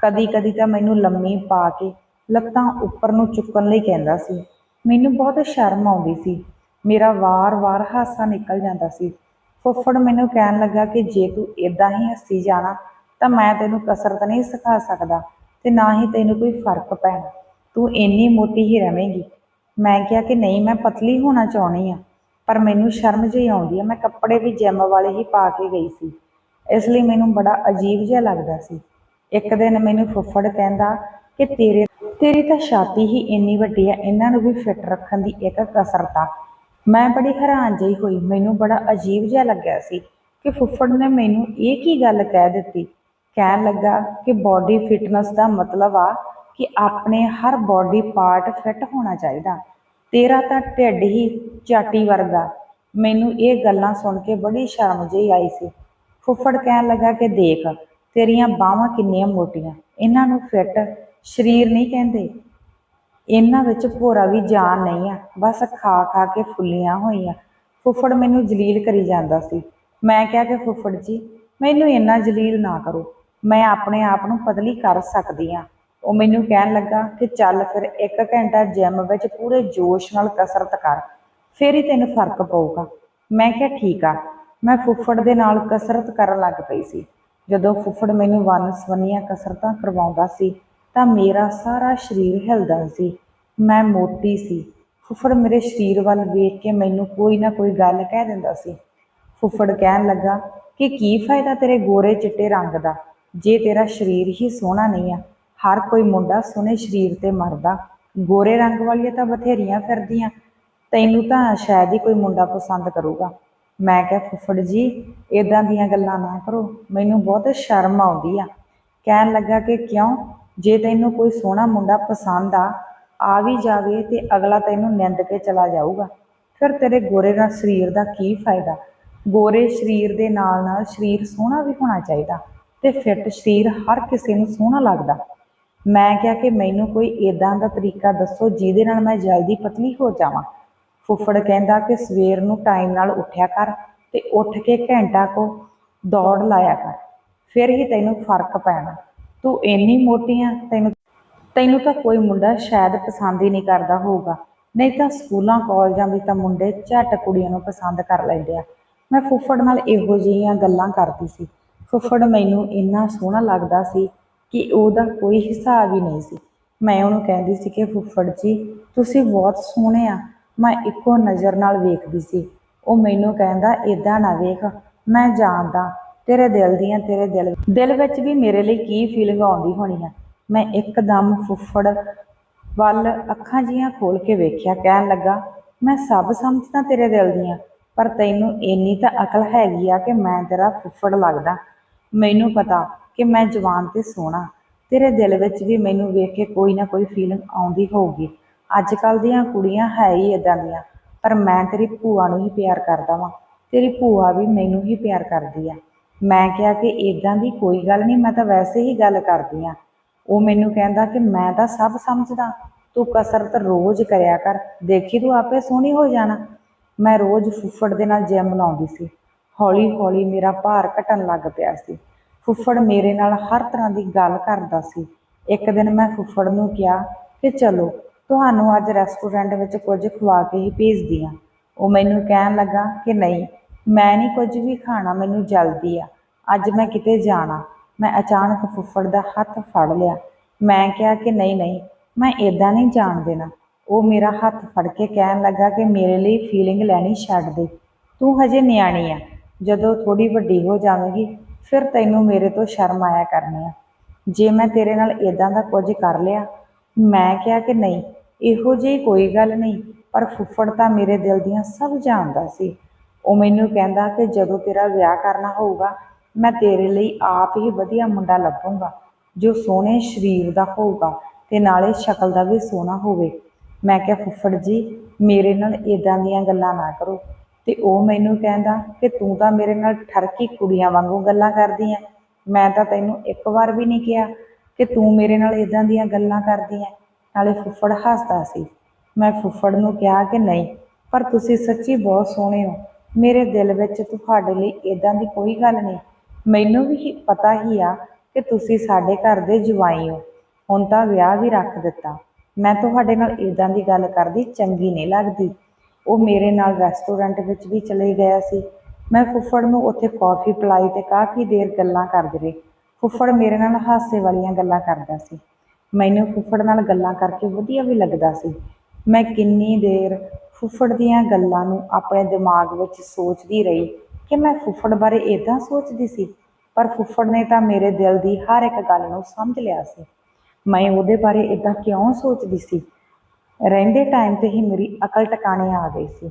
Speaker 1: ਕਦੀ ਕਦੀ ਤਾਂ ਮੈਨੂੰ ਲੰਮੀ ਪਾ ਕੇ ਲੱਤਾਂ ਉੱਪਰ ਨੂੰ ਚੁੱਕਣ ਲਈ ਕਹਿੰਦਾ ਸੀ। ਮੈਨੂੰ ਬਹੁਤ ਸ਼ਰਮ ਆਉਂਦੀ ਸੀ। ਮੇਰਾ ਵਾਰ-ਵਾਰ ਹਾਸਾ ਨਿਕਲ ਜਾਂਦਾ ਸੀ। ਫੁੱਫੜ ਮੈਨੂੰ ਕਹਿਣ ਲੱਗਾ ਕਿ ਜੇ ਤੂੰ ਇਦਾਂ ਹੀ ਹੱਸੀ ਜਾਣਾ, ਤਾਂ ਮੈਂ ਤੈਨੂੰ ਕਸਰਤ ਨਹੀਂ ਸਿਖਾ ਸਕਦਾ ਤੇ ਨਾ ਹੀ ਤੈਨੂੰ ਕੋਈ ਫ਼ਰਕ ਪੈਣਾ। ਤੂੰ ਇੰਨੀ ਮੋਟੀ ਹੀ ਰਵੇਂਗੀ। ਮੈਂ ਕਿਹਾ ਕਿ ਨਹੀਂ, ਮੈਂ ਪਤਲੀ ਹੋਣਾ ਚਾਹੁੰਦੀ ਆ ਪਰ ਮੈਨੂੰ ਸ਼ਰਮ ਜਿਹੀ ਆਉਂਦੀ ਆ ਮੈਂ ਕੱਪੜੇ ਵੀ ਜਿਮ ਵਾਲੇ ਹੀ ਪਾ ਕੇ ਗਈ ਸੀ। ਇਸ ਲਈ ਮੈਨੂੰ ਬੜਾ ਅਜੀਬ ਜਿਹਾ ਲੱਗਦਾ ਸੀ। ਇੱਕ ਦਿਨ ਮੈਨੂੰ ਫੁੱਫੜ ਕਹਿੰਦਾ ਕਿ ਤੇਰੇ ਤੇਰੀ ਤਾਂ ਛਾਤੀ ਹੀ ਇੰਨੀ ਵੱਡੀ ਆ, ਇਹਨਾਂ ਨੂੰ ਵੀ ਫਿੱਟ ਰੱਖਣ ਦੀ ਇੱਕ ਕਸਰਤ ਆ। ਮੈਂ ਬੜੀ ਹੈਰਾਨ ਜਿਹੀ ਹੋਈ, ਮੈਨੂੰ ਬੜਾ ਅਜੀਬ ਜਿਹਾ ਲੱਗਿਆ ਸੀ ਕਿ ਫੁੱਫੜ ਨੇ ਮੈਨੂੰ ਇਹ ਕੀ ਗੱਲ ਕਹਿ ਦਿੱਤੀ? ਕਹਿਣ ਲੱਗਾ ਕਿ ਬਾਡੀ ਫਿਟਨੈਸ ਦਾ ਮਤਲਬ ਆ ਕਿ ਆਪਣੇ ਹਰ ਬਾਡੀ ਪਾਰਟ ਫਿੱਟ ਹੋਣਾ ਚਾਹੀਦਾ। ਤੇਰਾ ਤਾਂ ਢਿੱਡ ਹੀ ਚਾਟੀ ਵਰਗਾ। ਮੈਨੂੰ ਇਹ ਗੱਲਾਂ ਸੁਣ ਕੇ ਬੜੀ ਸ਼ਰਮ ਜਿਹੀ ਆਈ ਸੀ। ਫੁੱਫੜ ਕਹਿਣ ਲੱਗਾ ਕਿ ਦੇਖ, ਤੇਰੀਆਂ ਬਾਹਾਂ ਕਿੰਨੀਆਂ ਮੋਟੀਆਂ, ਇਹਨਾਂ ਨੂੰ ਫਿੱਟ ਸਰੀਰ ਨਹੀਂ ਕਹਿੰਦੇ। ਇਹਨਾਂ ਵਿੱਚ ਭੋਰਾ ਵੀ ਜਾਨ ਨਹੀਂ ਆ, ਬਸ ਖਾ ਖਾ ਕੇ ਫੁੱਲੀਆਂ ਹੋਈਆਂ। ਫੁੱਫੜ ਮੈਨੂੰ ਜਲੀਲ ਕਰੀ ਜਾਂਦਾ ਸੀ। ਮੈਂ ਕਿਹਾ ਕਿ ਫੁੱਫੜ ਜੀ, ਮੈਨੂੰ ਇੰਨਾ ਜਲੀਲ ਨਾ ਕਰੋ। ਮੈਂ ਆਪਣੇ ਆਪ ਨੂੰ ਪਤਲੀ ਕਰ ਸਕਦੀ ਆ ਉਹ ਮੈਨੂੰ ਕਹਿਣ ਲੱਗਾ ਕਿ ਚੱਲ ਫਿਰ ਇੱਕ ਘੰਟਾ ਜਿਮ ਵਿੱਚ ਪੂਰੇ ਜੋਸ਼ ਨਾਲ ਕਸਰਤ ਕਰ। ਫਿਰ ਹੀ ਤੈਨੂੰ ਫ਼ਰਕ ਪਊਗਾ। ਮੈਂ ਕਿਹਾ, ਠੀਕ ਆ। ਮੈਂ ਫੁੱਫੜ ਦੇ ਨਾਲ ਕਸਰਤ ਕਰਨ ਲੱਗ ਪਈ ਸੀ। ਜਦੋਂ ਫੁੱਫੜ ਮੈਨੂੰ ਵੰਨ-ਸੁਵੰਨੀਆਂ ਕਸਰਤਾਂ ਕਰਵਾਉਂਦਾ ਸੀ ਤਾਂ ਮੇਰਾ ਸਾਰਾ ਸਰੀਰ ਹਿਲਦਾ ਸੀ। ਮੈਂ ਮੋਟੀ ਸੀ। ਫੁੱਫੜ ਮੇਰੇ ਸਰੀਰ ਵੱਲ ਵੇਖ ਕੇ ਮੈਨੂੰ ਕੋਈ ਨਾ ਕੋਈ ਗੱਲ ਕਹਿ ਦਿੰਦਾ ਸੀ। ਫੁੱਫੜ ਕਹਿਣ ਲੱਗਾ ਕਿ ਕੀ ਫਾਇਦਾ ਤੇਰੇ ਗੋਰੇ ਚਿੱਟੇ ਰੰਗ ਦਾ? ਜੇ ਤੇਰਾ ਸਰੀਰ ਹੀ ਸੋਹਣਾ ਨਹੀਂ ਆ, ਹਰ ਕੋਈ ਮੁੰਡਾ ਸੋਹਣੇ ਸਰੀਰ ਤੇ ਮਰਦਾ। ਗੋਰੇ ਰੰਗ ਵਾਲੀਆਂ ਤਾਂ ਬਥੇਰੀਆਂ ਫਿਰਦੀਆਂ। ਤੈਨੂੰ ਤਾਂ ਸ਼ਾਇਦ ਹੀ ਕੋਈ ਮੁੰਡਾ ਪਸੰਦ ਕਰੂਗਾ। ਮੈਂ ਕਿਹਾ, ਫੁੱਫੜ ਜੀ ਇਦਾਂ ਦੀਆਂ ਗੱਲਾਂ ਨਾ ਕਰੋ। ਮੈਨੂੰ ਬਹੁਤ ਸ਼ਰਮ ਆਉਂਦੀ ਆ। ਕਹਿਣ ਲੱਗਾ ਕਿ ਕਿਉਂ? ਜੇ ਤੈਨੂੰ ਕੋਈ ਸੋਹਣਾ ਮੁੰਡਾ ਪਸੰਦ ਆ ਆ ਵੀ ਜਾਵੇ ਤੇ ਅਗਲਾ ਤੈਨੂੰ ਨਿੰਦ ਕੇ ਚਲਾ ਜਾਊਗਾ। ਫਿਰ ਤੇਰੇ ਗੋਰੇ ਦਾ ਸਰੀਰ ਦਾ ਕੀ ਫਾਇਦਾ? ਗੋਰੇ ਸਰੀਰ ਦੇ ਨਾਲ ਨਾਲ ਸਰੀਰ ਸੋਹਣਾ ਵੀ ਹੋਣਾ ਚਾਹੀਦਾ ਤੇ ਫਿੱਟ ਸਰੀਰ ਹਰ ਕਿਸੇ ਨੂੰ ਸੋਹਣਾ ਲੱਗਦਾ। ਮੈਂ ਕਿਹਾ ਕਿ ਮੈਨੂੰ ਕੋਈ ਇਦਾਂ ਦਾ ਤਰੀਕਾ ਦੱਸੋ ਜਿਹਦੇ ਨਾਲ ਮੈਂ ਜਲਦੀ ਪਤਲੀ ਹੋ ਜਾਵਾਂ। ਫੁੱਫੜ ਕਹਿੰਦਾ ਕਿ ਸਵੇਰ ਨੂੰ ਟਾਈਮ ਨਾਲ ਉੱਠਿਆ ਕਰ ਤੇ ਉੱਠ ਕੇ ਘੰਟਾ ਕੋ ਦੌੜ ਲਾਇਆ ਕਰ। ਫਿਰ ਹੀ ਤੈਨੂੰ ਫ਼ਰਕ ਪੈਣਾ। ਤੂੰ ਇੰਨੀ ਮੋਟੀ ਆ, ਤੈਨੂੰ ਤੈਨੂੰ ਤਾਂ ਕੋਈ ਮੁੰਡਾ ਸ਼ਾਇਦ ਪਸੰਦ ਹੀ ਨਹੀਂ ਕਰਦਾ ਹੋਊਗਾ। ਨਹੀਂ ਤਾਂ ਸਕੂਲਾਂ, ਕਾਲਜਾਂ ਵਿੱਚ ਤਾਂ ਮੁੰਡੇ ਝੱਟ ਕੁੜੀਆਂ ਨੂੰ ਪਸੰਦ ਕਰ ਲੈਂਦੇ ਆ। ਮੈਂ ਫੁੱਫੜ ਨਾਲ ਇਹੋ ਜਿਹੀਆਂ ਗੱਲਾਂ ਕਰਦੀ ਸੀ। ਫੁੱਫੜ ਮੈਨੂੰ ਇੰਨਾ ਸੋਹਣਾ ਲੱਗਦਾ ਸੀ ਕਿ ਉਹਦਾ ਕੋਈ ਹਿਸਾਬ ਹੀ ਨਹੀਂ ਸੀ। ਮੈਂ ਉਹਨੂੰ ਕਹਿੰਦੀ ਸੀ ਕਿ ਫੁੱਫੜ ਜੀ, ਤੁਸੀਂ ਬਹੁਤ ਸੋਹਣੇ ਆ। ਮੈਂ ਇੱਕੋ ਨਜ਼ਰ ਨਾਲ ਵੇਖਦੀ ਸੀ। ਉਹ ਮੈਨੂੰ ਕਹਿੰਦਾ ਇਦਾਂ ਨਾ ਵੇਖ, ਮੈਂ ਜਾਣਦਾ ਤੇਰੇ ਦਿਲ ਦੀਆਂ, ਤੇਰੇ ਦਿਲ ਦਿਲ ਵਿੱਚ ਵੀ ਮੇਰੇ ਲਈ ਕੀ ਫੀਲਿੰਗ ਆਉਂਦੀ ਹੋਣੀ ਆ? ਮੈਂ ਇੱਕਦਮ ਫੁੱਫੜ ਵੱਲ ਅੱਖਾਂ ਜੀਆਂ ਖੋਲ ਕੇ ਵੇਖਿਆ, ਕਹਿਣ ਲੱਗਾ, ਮੈਂ ਸਭ ਸਮਝਦਾ ਤੇਰੇ ਦਿਲ ਦੀਆਂ, ਪਰ ਤੈਨੂੰ ਇੰਨੀ ਤਾਂ ਅਕਲ ਹੈਗੀ ਆ ਕਿ ਮੈਂ ਤੇਰਾ ਫੁੱਫੜ ਲੱਗਦਾ। ਮੈਨੂੰ ਪਤਾ ਕਿ ਮੈਂ ਜਵਾਨ ਤੇ ਸੋਹਣਾ। ਤੇਰੇ ਦਿਲ ਵਿੱਚ ਵੀ ਮੈਨੂੰ ਵੇਖ ਕੇ ਕੋਈ ਨਾ ਕੋਈ ਫੀਲਿੰਗ ਆਉਂਦੀ ਹੋਊਗੀ। ਅੱਜ ਕੱਲ ਦੀਆਂ ਕੁੜੀਆਂ ਹੈ ਹੀ ਇਦਾਂ ਦੀਆਂ, ਪਰ ਮੈਂ ਤੇਰੀ ਭੂਆ ਨੂੰ ਹੀ ਪਿਆਰ ਕਰਦਾ ਵਾਂ। ਤੇਰੀ ਭੂਆ ਵੀ ਮੈਨੂੰ ਹੀ ਪਿਆਰ ਕਰਦੀ ਆ। ਮੈਂ ਕਿਹਾ ਕਿ ਇਦਾਂ ਦੀ ਕੋਈ ਗੱਲ ਨਹੀਂ, ਮੈਂ ਤਾਂ ਵੈਸੇ ਹੀ ਗੱਲ ਕਰਦੀ ਆ ਉਹ ਮੈਨੂੰ ਕਹਿੰਦਾ ਕਿ ਮੈਂ ਤਾਂ ਸਭ ਸਮਝਦਾ, ਤੂੰ ਕਸਰਤ ਰੋਜ਼ ਕਰਿਆ ਕਰ, ਦੇਖੀ ਤੂੰ ਆਪੇ ਸੋਹਣੀ ਹੋ ਜਾਣਾ। ਮੈਂ ਰੋਜ਼ ਫੁੱਫੜ ਦੇ ਨਾਲ ਜਿਮ ਲਾਉਂਦੀ ਸੀ। ਹੌਲੀ ਹੌਲੀ ਮੇਰਾ ਭਾਰ ਘਟਣ ਲੱਗ ਪਿਆ ਸੀ। ਫੁੱਫੜ ਮੇਰੇ ਨਾਲ ਹਰ ਤਰ੍ਹਾਂ ਦੀ ਗੱਲ ਕਰਦਾ ਸੀ। ਇੱਕ ਦਿਨ ਮੈਂ ਫੁੱਫੜ ਨੂੰ ਕਿਹਾ ਕਿ ਚਲੋ, ਤੁਹਾਨੂੰ ਅੱਜ ਰੈਸਟੋਰੈਂਟ ਵਿੱਚ ਕੁਝ ਖਵਾ ਕੇ ਹੀ ਭੇਜਦੀ ਹਾਂ। ਉਹ ਮੈਨੂੰ ਕਹਿਣ ਲੱਗਾ ਕਿ ਨਹੀਂ ਮੈਂ ਨਹੀਂ ਕੁਝ ਵੀ ਖਾਣਾ, ਮੈਨੂੰ ਜਲਦੀ ਆ। ਅੱਜ ਮੈਂ ਕਿਤੇ ਜਾਣਾ। ਮੈਂ ਅਚਾਨਕ ਫੁੱਫੜ ਦਾ ਹੱਥ ਫੜ ਲਿਆ। ਮੈਂ ਕਿਹਾ ਕਿ ਨਹੀਂ ਨਹੀਂ, ਮੈਂ ਇਦਾਂ ਨਹੀਂ ਜਾਣ ਦੇਣਾ। ਉਹ ਮੇਰਾ ਹੱਥ ਫੜ ਕੇ ਕਹਿਣ ਲੱਗਾ ਕਿ ਮੇਰੇ ਲਈ ਫੀਲਿੰਗ ਲੈਣੀ ਛੱਡ ਦੇ। ਤੂੰ ਹਜੇ ਨਿਆਣੀ ਆ। ਜਦੋਂ ਥੋੜੀ ਵੱਡੀ ਹੋ ਜਾਵੇਂਗੀ, ਫਿਰ ਤੈਨੂੰ ਮੇਰੇ ਤੋਂ ਸ਼ਰਮ ਆਇਆ ਕਰਨੀ ਆ। ਜੇ ਮੈਂ ਤੇਰੇ ਨਾਲ ਇਦਾਂ ਦਾ ਕੁਝ ਕਰ ਲਿਆ, ਮੈਂ ਕਿਹਾ ਕਿ ਨਹੀਂ, ਇਹੋ ਜਿਹੀ ਕੋਈ ਗੱਲ ਨਹੀਂ, ਪਰ ਫੁੱਫੜ ਤਾਂ ਮੇਰੇ ਦਿਲ ਦੀਆਂ ਸਭ ਜਾਣਦਾ ਸੀ। ਉਹ ਮੈਨੂੰ ਕਹਿੰਦਾ ਕਿ ਜਦੋਂ ਤੇਰਾ ਵਿਆਹ ਕਰਨਾ ਹੋਊਗਾ, ਮੈਂ ਤੇਰੇ ਲਈ ਆਪ ਹੀ ਵਧੀਆ ਮੁੰਡਾ ਲੱਭੂੰਗਾ, ਜੋ ਸੋਹਣੇ ਸਰੀਰ ਦਾ ਹੋਊਗਾ ਤੇ ਨਾਲੇ ਸ਼ਕਲ ਦਾ ਵੀ ਸੋਹਣਾ ਹੋਵੇ। ਮੈਂ ਕਿਹਾ, ਫੁੱਫੜ ਜੀ, ਮੇਰੇ ਨਾਲ ਇਦਾਂ ਦੀਆਂ ਗੱਲਾਂ ਨਾ ਕਰੋ। ਤੇ ਉਹ ਮੈਨੂੰ ਕਹਿੰਦਾ ਕਿ ਤੂੰ ਤਾਂ ਮੇਰੇ ਨਾਲ ਠਰਕੀ ਕੁੜੀਆਂ ਵਾਂਗੂ ਗੱਲਾਂ ਕਰਦੀ ਐ। ਮੈਂ ਤਾਂ ਤੈਨੂੰ ਇੱਕ ਵਾਰ ਵੀ ਨਹੀਂ ਕਿਹਾ ਕਿ ਤੂੰ ਮੇਰੇ ਨਾਲ ਇਦਾਂ ਦੀਆਂ ਗੱਲਾਂ ਕਰਦੀ ਐ। ਨਾਲੇ ਫੁੱਫੜ ਹੱਸਦਾ ਸੀ। ਮੈਂ ਫੁੱਫੜ ਨੂੰ ਕਿਹਾ ਕਿ ਨਹੀਂ, ਪਰ ਤੁਸੀਂ ਸੱਚੀ ਬਹੁਤ ਸੋਹਣੇ ਹੋ। ਮੇਰੇ ਦਿਲ ਵਿੱਚ ਤੁਹਾਡੇ ਲਈ ਇਦਾਂ ਦੀ ਕੋਈ ਗੱਲ ਨਹੀਂ। ਮੈਨੂੰ ਵੀ ਪਤਾ ਹੀ ਆ ਕਿ ਤੁਸੀਂ ਸਾਡੇ ਘਰ ਦੇ ਜਵਾਈ ਹੋ। ਹੁਣ ਤਾਂ ਵਿਆਹ ਵੀ ਰੱਖ ਦਿੱਤਾ। ਮੈਂ ਤੁਹਾਡੇ ਨਾਲ ਇਦਾਂ ਦੀ ਗੱਲ ਕਰਦੀ ਚੰਗੀ ਨਹੀਂ ਲੱਗਦੀ। ਉਹ ਮੇਰੇ ਨਾਲ ਰੈਸਟੋਰੈਂਟ ਵਿੱਚ ਵੀ ਚਲੇ ਗਿਆ ਸੀ। ਮੈਂ ਫੁੱਫੜ ਨੂੰ ਉੱਥੇ ਕੌਫੀ ਪਿਲਾਈ ਤੇ ਕਾਫੀ ਦੇਰ ਗੱਲਾਂ ਕਰਦੇ ਰਹੇ। ਫੁੱਫੜ ਮੇਰੇ ਨਾਲ ਹਾਸੇ ਵਾਲੀਆਂ ਗੱਲਾਂ ਕਰਦਾ ਸੀ। ਮੈਨੂੰ ਫੁੱਫੜ ਨਾਲ ਗੱਲਾਂ ਕਰਕੇ ਵਧੀਆ ਵੀ ਲੱਗਦਾ ਸੀ। ਮੈਂ ਕਿੰਨੀ ਦੇਰ ਫੁੱਫੜ ਦੀਆਂ ਗੱਲਾਂ ਨੂੰ ਆਪਣੇ ਦਿਮਾਗ ਵਿੱਚ ਸੋਚਦੀ ਰਹੀ ਕਿ ਮੈਂ ਫੁੱਫੜ ਬਾਰੇ ਇਦਾਂ ਸੋਚਦੀ ਸੀ, ਪਰ ਫੁੱਫੜ ਨੇ ਤਾਂ ਮੇਰੇ ਦਿਲ ਦੀ ਹਰ ਇੱਕ ਗੱਲ ਨੂੰ ਸਮਝ ਲਿਆ ਸੀ। ਮੈਂ ਉਹਦੇ ਬਾਰੇ ਇਦਾਂ ਕਿਉਂ ਸੋਚਦੀ ਸੀ? ਰਹਿੰਦੇ ਟਾਈਮ ਤੇ ਹੀ ਮੇਰੀ ਅਕਲ ਟਿਕਾਣੇ ਆ ਗਈ ਸੀ।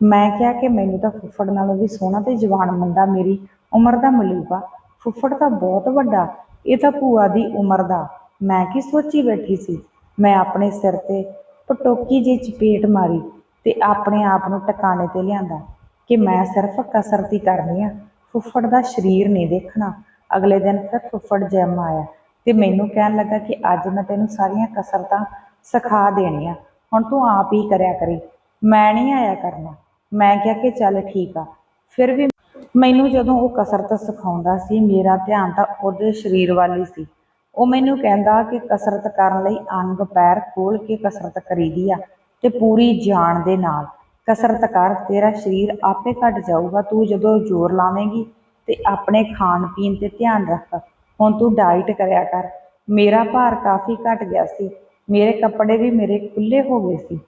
Speaker 1: ਮੈਂ ਕਿਹਾ ਕਿ ਮੈਨੂੰ ਤਾਂ ਫੁੱਫੜ ਨਾਲੋਂ ਵੀ ਸੋਹਣਾ ਤੇ ਜਵਾਨ ਮੁੰਡਾ ਮੇਰੀ ਉਮਰ ਦਾ ਮਲੂਬਾ ਫੁੱਫੜ ਤਾਂ ਬਹੁਤ ਵੱਡਾ, ਇਹ ਤਾਂ ਭੂਆ ਦੀ ਉਮਰ ਦਾ। ਮੈਂ ਕੀ ਸੋਚੀ ਬੈਠੀ ਸੀ? ਮੈਂ ਆਪਣੇ ਸਿਰ ਤੇ ਪਟੋਕੀ ਜਿਹੀ ਚਪੇਟ ਮਾਰੀ। ਤੇ ਆਪਣੇ ਆਪ ਨੂੰ ਟਿਕਾਣੇ ਤੇ ਲਿਆਂਦਾ ਕਿ ਮੈਂ ਸਿਰਫ ਕਸਰਤ ਹੀ ਕਰਨੀ ਆ। ਫੁੱਫੜ ਦਾ ਸਰੀਰ ਨਹੀਂ ਦੇਖਣਾ। ਅਗਲੇ ਦਿਨ ਫਿਰ ਫੁੱਫੜ ਜਿਮ ਆਇਆ ਤੇ ਮੈਨੂੰ ਕਹਿਣ ਲੱਗਾ ਕਿ ਅੱਜ ਮੈਂ ਤੈਨੂੰ ਸਾਰੀਆਂ ਕਸਰਤਾਂ ਸਿਖਾ ਦੇਣੀਆਂ। ਹੁਣ ਤੂੰ ਆਪ ਹੀ ਕਰਿਆ ਕਰੀ। ਮੈਂ ਨਹੀਂ ਆਇਆ ਕਰਨਾ। ਮੈਂ ਕਿਹਾ ਕਿ ਚੱਲ ਠੀਕ ਆ। ਫਿਰ ਵੀ ਮੈਨੂੰ ਜਦੋਂ ਉਹ ਕਸਰਤ ਸਿਖਾਉਂਦਾ ਸੀ, ਮੇਰਾ ਧਿਆਨ ਤਾਂ ਉਹਦੇ ਸਰੀਰ ਵੱਲ ਹੀ ਸੀ। ਉਹ ਮੈਨੂੰ ਕਹਿੰਦਾ ਕਿ ਕਸਰਤ ਕਰਨ ਲਈ ਅੰਗ ਪੈਰ ਖੋਲ ਕੇ ਕਸਰਤ ਕਰੀਦੀ ਆ। ਤੇ ਪੂਰੀ ਜਾਨ ਦੇ ਨਾਲ। ਕਸਰਤ ਕਰ, ਤੇਰਾ ਸਰੀਰ ਆਪੇ ਘਟ ਜਾਊਗਾ। ਤੂੰ ਜਦੋਂ ਜ਼ੋਰ ਲਾਵੇਂਗੀ ਤੇ ਆਪਣੇ ਖਾਣ ਪੀਣ ਤੇ ਧਿਆਨ ਰੱਖ। ਹੁਣ ਤੂੰ ਡਾਈਟ ਕਰਿਆ ਕਰ। ਮੇਰਾ ਭਾਰ ਕਾਫੀ ਘਟ ਗਿਆ ਸੀ। ਮੇਰੇ ਕੱਪੜੇ ਵੀ ਮੇਰੇ ਖੁੱਲੇ ਹੋ ਗਏ ਸੀ।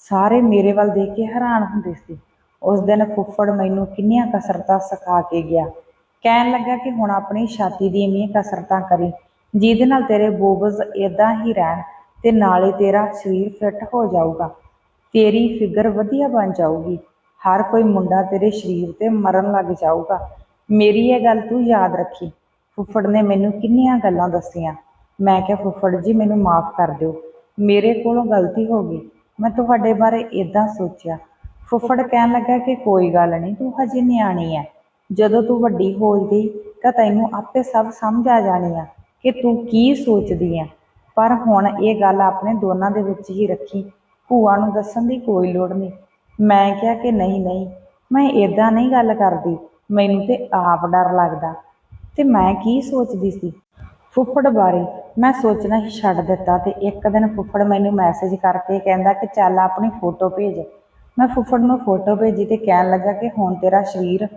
Speaker 1: ਸਾਰੇ ਮੇਰੇ ਵੱਲ ਦੇਖ ਕੇ ਹੈਰਾਨ ਹੁੰਦੇ ਸੀ। ਉਸ ਦਿਨ ਫੁੱਫੜ ਮੈਨੂੰ ਕਿੰਨੀਆਂ ਕਸਰਤਾਂ ਸਿਖਾ ਕੇ ਗਿਆ। ਕਹਿਣ ਲੱਗਾ ਕਿ ਹੁਣ ਆਪਣੀ ਛਾਤੀ ਦੀ ਵੀ ਕਸਰਤਾਂ ਕਰੀ। ਜਿਹਦੇ ਨਾਲ ਤੇਰੇ ਬੋਬਜ਼ ਇਦਾਂ ਹੀ ਰਹਿਣ ਤੇ ਨਾਲੇ ਤੇਰਾ ਸਰੀਰ ਫਿੱਟ ਹੋ ਜਾਊਗਾ। ਤੇਰੀ ਫਿਗਰ ਵਧੀਆ ਬਣ ਜਾਊਗੀ। ਹਰ ਕੋਈ ਮੁੰਡਾ ਤੇਰੇ ਸਰੀਰ ਤੇ ਮਰਨ ਲੱਗ ਜਾਊਗਾ। ਮੇਰੀ ਇਹ ਗੱਲ ਤੂੰ ਯਾਦ ਰੱਖੀ। ਫੁੱਫੜ ਨੇ ਮੈਨੂੰ ਕਿੰਨੀਆਂ ਗੱਲਾਂ ਦੱਸੀਆਂ। ਮੈਂ ਕਿਹਾ, ਫੁੱਫੜ ਜੀ, ਮੈਨੂੰ ਮਾਫ ਕਰ ਦਿਓ। ਮੇਰੇ ਕੋਲੋਂ ਗਲਤੀ ਹੋ ਗਈ। ਮੈਂ ਤੁਹਾਡੇ ਬਾਰੇ ਇਦਾਂ ਸੋਚਿਆ। ਫੁੱਫੜ ਕਹਿਣ ਲੱਗਾ ਕਿ ਕੋਈ ਗੱਲ ਨਹੀਂ, ਤੂੰ ਹਜੇ ਨਿਆਣੀ ਐ। ਜਦੋਂ ਤੂੰ ਵੱਡੀ ਹੋ ਗਈ, ਤਾਂ ਤੈਨੂੰ ਆਪੇ ਸਭ ਸਮਝ ਆ ਜਾਣੀ ਆ ਕਿ ਤੂੰ ਕੀ ਸੋਚਦੀ ਆ ਪਰ ਹੁਣ ਇਹ ਗੱਲ ਆਪਣੇ ਦੋਨਾਂ ਦੇ ਵਿੱਚ ਹੀ ਰੱਖੀ। ਭੂਆ ਨੂੰ ਦੱਸਣ ਦੀ ਕੋਈ ਲੋੜ ਨਹੀਂ। ਮੈਂ ਕਿਹਾ ਕਿ ਨਹੀਂ ਨਹੀਂ, ਮੈਂ ਇਦਾਂ ਨਹੀਂ ਗੱਲ ਕਰਦੀ। ਮੈਨੂੰ ਤੇ ਆਪ ਡਰ ਲੱਗਦਾ। ਤੇ ਮੈਂ ਕੀ ਸੋਚਦੀ ਸੀ? ਫੁੱਫੜ ਬਾਰੇ ਮੈਂ ਸੋਚਣਾ ਹੀ ਛੱਡ ਦਿੱਤਾ ਤੇ ਇੱਕ ਦਿਨ ਫੁੱਫੜ ਮੈਨੂੰ ਮੈਸੇਜ ਕਰਕੇ ਕਹਿੰਦਾ ਕਿ ਚੱਲ ਆਪਣੀ ਫੋਟੋ ਭੇਜ। ਮੈਂ ਫੁੱਫੜ ਨੂੰ ਫੋਟੋ ਭੇਜੀ ਤੇ ਕਹਿਣ ਲੱਗਾ ਕਿ ਹੁਣ ਤੇਰਾ ਸਰੀਰ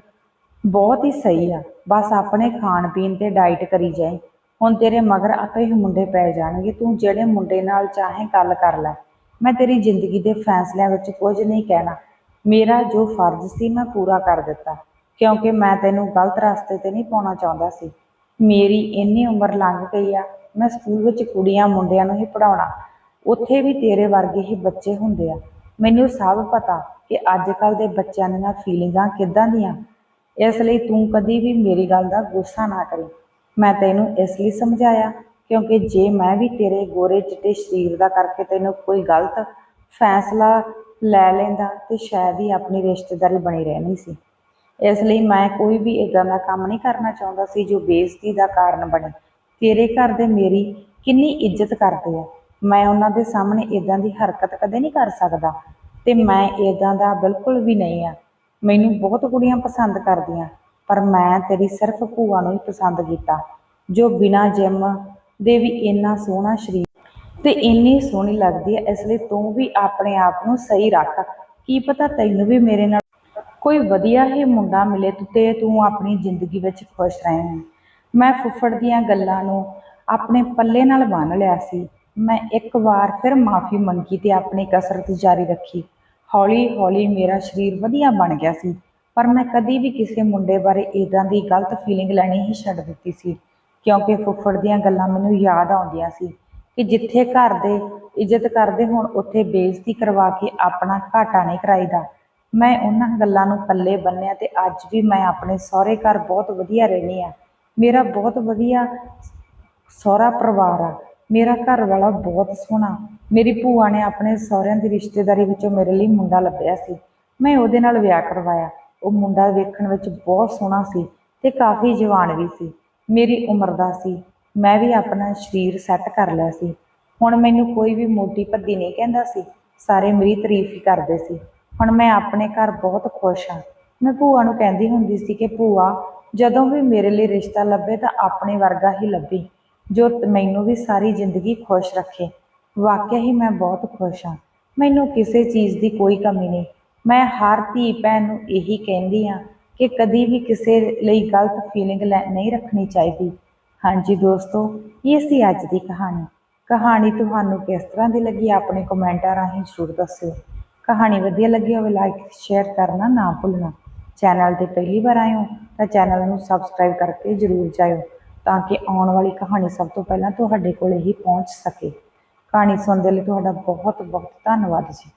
Speaker 1: ਬਹੁਤ ਹੀ ਸਹੀ ਆ। ਬਸ ਆਪਣੇ ਖਾਣ ਪੀਣ ਤੇ ਡਾਈਟ ਕਰੀ ਜਾਏ ਹੁਣ ਤੇਰੇ ਮਗਰ ਆਪੇ ਹੀ ਮੁੰਡੇ ਪੈ ਜਾਣਗੇ। ਤੂੰ ਜਿਹੜੇ ਮੁੰਡੇ ਨਾਲ ਚਾਹੇ ਗੱਲ ਕਰ ਲੈ। ਮੈਂ ਤੇਰੀ ਜ਼ਿੰਦਗੀ ਦੇ ਫੈਸਲਿਆਂ ਵਿੱਚ ਕੁਝ ਨਹੀਂ ਕਹਿਣਾ। ਮੇਰਾ ਜੋ ਫਰਜ਼ ਸੀ ਮੈਂ ਪੂਰਾ ਕਰ ਦਿੱਤਾ, ਕਿਉਂਕਿ ਮੈਂ ਤੈਨੂੰ ਗਲਤ ਰਸਤੇ ਤੇ ਨਹੀਂ ਪਾਉਣਾ ਚਾਹੁੰਦਾ ਸੀ। ਮੇਰੀ ਇੰਨੀ ਉਮਰ ਲੰਘ ਗਈ ਆ, ਮੈਂ ਸਕੂਲ ਵਿੱਚ ਕੁੜੀਆਂ ਮੁੰਡਿਆਂ ਨੂੰ ਹੀ ਪੜਾਉਣਾ ਉੱਥੇ ਵੀ ਤੇਰੇ ਵਰਗੇ ਹੀ ਬੱਚੇ ਹੁੰਦੇ ਆ। ਮੈਨੂੰ ਸਭ ਪਤਾ ਕਿ ਅੱਜ ਕੱਲ ਦੇ ਬੱਚਿਆਂ ਦੀਆਂ ਫੀਲਿੰਗਾਂ ਕਿੱਦਾਂ ਦੀਆਂ। ਇਸ ਲਈ ਤੂੰ ਕਦੀ ਵੀ ਮੇਰੀ ਗੱਲ ਦਾ ਗੁੱਸਾ ਨਾ ਕਰੀ। ਮੈਂ ਤੈਨੂੰ ਇਸ ਲਈ ਸਮਝਾਇਆ ਕਿਉਂਕਿ ਜੇ ਮੈਂ ਵੀ ਤੇਰੇ ਗੋਰੇ ਚਿੱਟੇ ਸਰੀਰ ਦਾ ਕਰਕੇ ਤੈਨੂੰ ਕੋਈ ਗਲਤ ਫੈਸਲਾ ਲੈ ਲੈਂਦਾ, ਤੇ ਸ਼ਾਇਦ ਹੀ ਆਪਣੀ ਰਿਸ਼ਤੇਦਾਰੀ ਬਣੀ ਰਹਿਣੀ ਸੀ। ਇਸ ਲਈ ਮੈਂ ਕੋਈ ਵੀ ਇਦਾਂ ਦਾ ਕੰਮ ਨਹੀਂ ਕਰਨਾ ਚਾਹੁੰਦਾ ਸੀ ਜੋ ਬੇਇੱਜ਼ਤੀ ਦਾ ਕਾਰਨ ਬਣੇ। ਤੇਰੇ ਘਰ ਦੇ ਮੇਰੀ ਕਿੰਨੀ ਇੱਜ਼ਤ ਕਰਦੇ ਆ। ਮੈਂ ਉਹਨਾਂ ਦੇ ਸਾਹਮਣੇ ਇਦਾਂ ਦੀ ਹਰਕਤ ਕਦੇ ਨਹੀਂ ਕਰ ਸਕਦਾ, ਤੇ ਮੈਂ ਇਦਾਂ ਦਾ ਬਿਲਕੁਲ ਵੀ ਨਹੀਂ ਆ। ਮੈਨੂੰ ਬਹੁਤ ਕੁੜੀਆਂ ਪਸੰਦ ਕਰਦੀਆਂ, ਪਰ ਮੈਂ ਤੇਰੀ ਸਿਰਫ ਭੂਆ ਨੂੰ ਹੀ ਪਸੰਦ ਕੀਤਾ, ਜੋ ਬਿਨਾਂ ਜਿਮ ਦੇ ਵੀ ਇੰਨਾ ਸੋਹਣਾ ਸਰੀਰ ਤੇ ਇੰਨੀ ਸੋਹਣੀ ਲੱਗਦੀ ਹੈ, ਇਸ ਲਈ ਤੂੰ ਵੀ ਆਪਣੇ ਆਪ ਨੂੰ ਸਹੀ ਰੱਖ। ਕੀ ਪਤਾ ਤੈਨੂੰ ਵੀ ਮੇਰੇ ਨਾਲ ਕੋਈ ਵਧੀਆ ਹੀ ਮੁੰਡਾ ਮਿਲੇ ਤੇ- ਤੂੰ ਆਪਣੀ ਜ਼ਿੰਦਗੀ ਵਿੱਚ ਖੁਸ਼ ਰਹੇ। ਮੈਂ ਫੁੱਫੜ ਦੀਆਂ ਗੱਲਾਂ ਨੂੰ ਆਪਣੇ ਪੱਲੇ ਨਾਲ ਬੰਨ੍ਹ ਲਿਆ ਸੀ। ਮੈਂ ਇੱਕ ਵਾਰ ਫਿਰ ਮਾਫੀ ਮੰਗੀ ਤੇ ਆਪਣੀ ਕਸਰਤ ਜਾਰੀ ਰੱਖੀ। ਹੌਲੀ ਹੌਲੀ ਮੇਰਾ ਸਰੀਰ ਵਧੀਆ ਬਣ ਗਿਆ ਸੀ, ਪਰ ਮੈਂ ਕਦੀ ਵੀ ਕਿਸੇ ਮੁੰਡੇ ਬਾਰੇ ਇਦਾਂ ਦੀ ਗਲਤ ਫੀਲਿੰਗ ਲੈਣੀ ਹੀ ਛੱਡ ਦਿੱਤੀ ਸੀ। ਕਿਉਂਕਿ ਫੁੱਫੜ ਦੀਆਂ ਗੱਲਾਂ ਮੈਨੂੰ ਯਾਦ ਆਉਂਦੀਆਂ ਸੀ ਕਿ ਜਿੱਥੇ ਘਰ ਦੇ ਇੱਜ਼ਤ ਕਰਦੇ ਹੋਣ, ਉੱਥੇ ਬੇਇੱਜ਼ਤੀ ਕਰਵਾ ਕੇ ਆਪਣਾ ਘਾਟਾ ਨਹੀਂ ਕਰਾਈਦਾ। ਮੈਂ ਉਹਨਾਂ ਗੱਲਾਂ ਨੂੰ ਪੱਲੇ ਬੰਨਿਆ ਤੇ ਅੱਜ ਵੀ ਮੈਂ ਆਪਣੇ ਸਹੁਰੇ ਘਰ ਬਹੁਤ ਵਧੀਆ ਰਹਿੰਦੀ ਆ ਮੇਰਾ ਬਹੁਤ ਵਧੀਆ ਸਹੁਰਾ ਪਰਿਵਾਰ ਆ। ਮੇਰਾ ਘਰ ਵਾਲਾ ਬਹੁਤ ਸੋਹਣਾ। ਮੇਰੀ ਭੂਆ ਨੇ ਆਪਣੇ ਸਹੁਰਿਆਂ ਦੀ ਰਿਸ਼ਤੇਦਾਰੀ ਵਿੱਚੋਂ ਮੇਰੇ ਲਈ ਮੁੰਡਾ ਲੱਭਿਆ ਸੀ। ਮੈਂ ਉਹਦੇ ਨਾਲ ਵਿਆਹ ਕਰਵਾਇਆ। ਉਹ ਮੁੰਡਾ ਵੇਖਣ ਵਿੱਚ ਬਹੁਤ ਸੋਹਣਾ ਸੀ ਤੇ ਕਾਫੀ ਜਵਾਨ ਵੀ ਸੀ। ਮੇਰੀ ਉਮਰ ਦਾ ਸੀ। ਮੈਂ ਵੀ ਆਪਣਾ ਸਰੀਰ ਸੈੱਟ ਕਰ ਲਿਆ ਸੀ। ਹੁਣ ਮੈਨੂੰ ਕੋਈ ਵੀ ਮੋਟੀ ਭੱਦੀ ਨਹੀਂ ਕਹਿੰਦਾ ਸੀ। ਸਾਰੇ ਮੇਰੀ ਤਾਰੀਫ ਹੀ ਕਰਦੇ ਸੀ। ਹੁਣ ਮੈਂ ਆਪਣੇ ਘਰ ਬਹੁਤ ਖੁਸ਼ ਹਾਂ। ਮੈਂ ਭੂਆ ਨੂੰ ਕਹਿੰਦੀ ਹੁੰਦੀ ਸੀ ਕਿ, ਭੂਆ, ਜਦੋਂ ਵੀ ਮੇਰੇ ਲਈ ਰਿਸ਼ਤਾ ਲੱਭੇ ਤਾਂ ਆਪਣੇ ਵਰਗਾ ਹੀ ਲੱਭੀ। ਜੋ ਮੈਨੂੰ ਵੀ ਸਾਰੀ ਜ਼ਿੰਦਗੀ ਖੁਸ਼ ਰੱਖੇ। ਵਾਕਿਆ ਹੀ ਮੈਂ ਬਹੁਤ ਖੁਸ਼ ਹਾਂ। ਮੈਨੂੰ ਕਿਸੇ ਚੀਜ਼ ਦੀ ਕੋਈ ਕਮੀ ਨਹੀਂ। ਮੈਂ ਹਰ ਧੀ ਭੈਣ ਨੂੰ ਇਹੀ ਕਹਿੰਦੀ ਹਾਂ ਕਿ ਕਦੀ ਵੀ ਕਿਸੇ ਲਈ ਗਲਤ ਫੀਲਿੰਗ ਨਹੀਂ ਰੱਖਣੀ ਚਾਹੀਦੀ। ਹਾਂਜੀ ਦੋਸਤੋ, ਇਹ ਸੀ ਅੱਜ ਦੀ ਕਹਾਣੀ। ਕਹਾਣੀ ਤੁਹਾਨੂੰ ਕਿਸ ਤਰ੍ਹਾਂ ਦੀ ਲੱਗੀ ਆਪਣੇ ਕਮੈਂਟਾਂ ਰਾਹੀਂ ਜ਼ਰੂਰ ਦੱਸਿਓ। ਕਹਾਣੀ ਵਧੀਆ ਲੱਗੀ ਹੋਵੇ ਲਾਈਕ ਸ਼ੇਅਰ ਕਰਨਾ ਨਾ ਭੁੱਲਣਾ। ਚੈਨਲ ਤੇ ਪਹਿਲੀ ਵਾਰ ਆਏ ਹੋ ਤਾਂ ਚੈਨਲ ਨੂੰ ਸਬਸਕ੍ਰਾਈਬ ਕਰਕੇ ਜ਼ਰੂਰ ਜਾਇਓ ਤਾਂ ਕਿ ਆਉਣ ਵਾਲੀ ਕਹਾਣੀ ਸਭ ਤੋਂ ਪਹਿਲਾਂ ਤੁਹਾਡੇ ਕੋਲ ਹੀ ਪਹੁੰਚ ਸਕੇ। ਕਹਾਣੀ ਸੁਣਨ ਦੇ ਲਈ ਤੁਹਾਡਾ ਬਹੁਤ ਬਹੁਤ ਧੰਨਵਾਦ ਜੀ।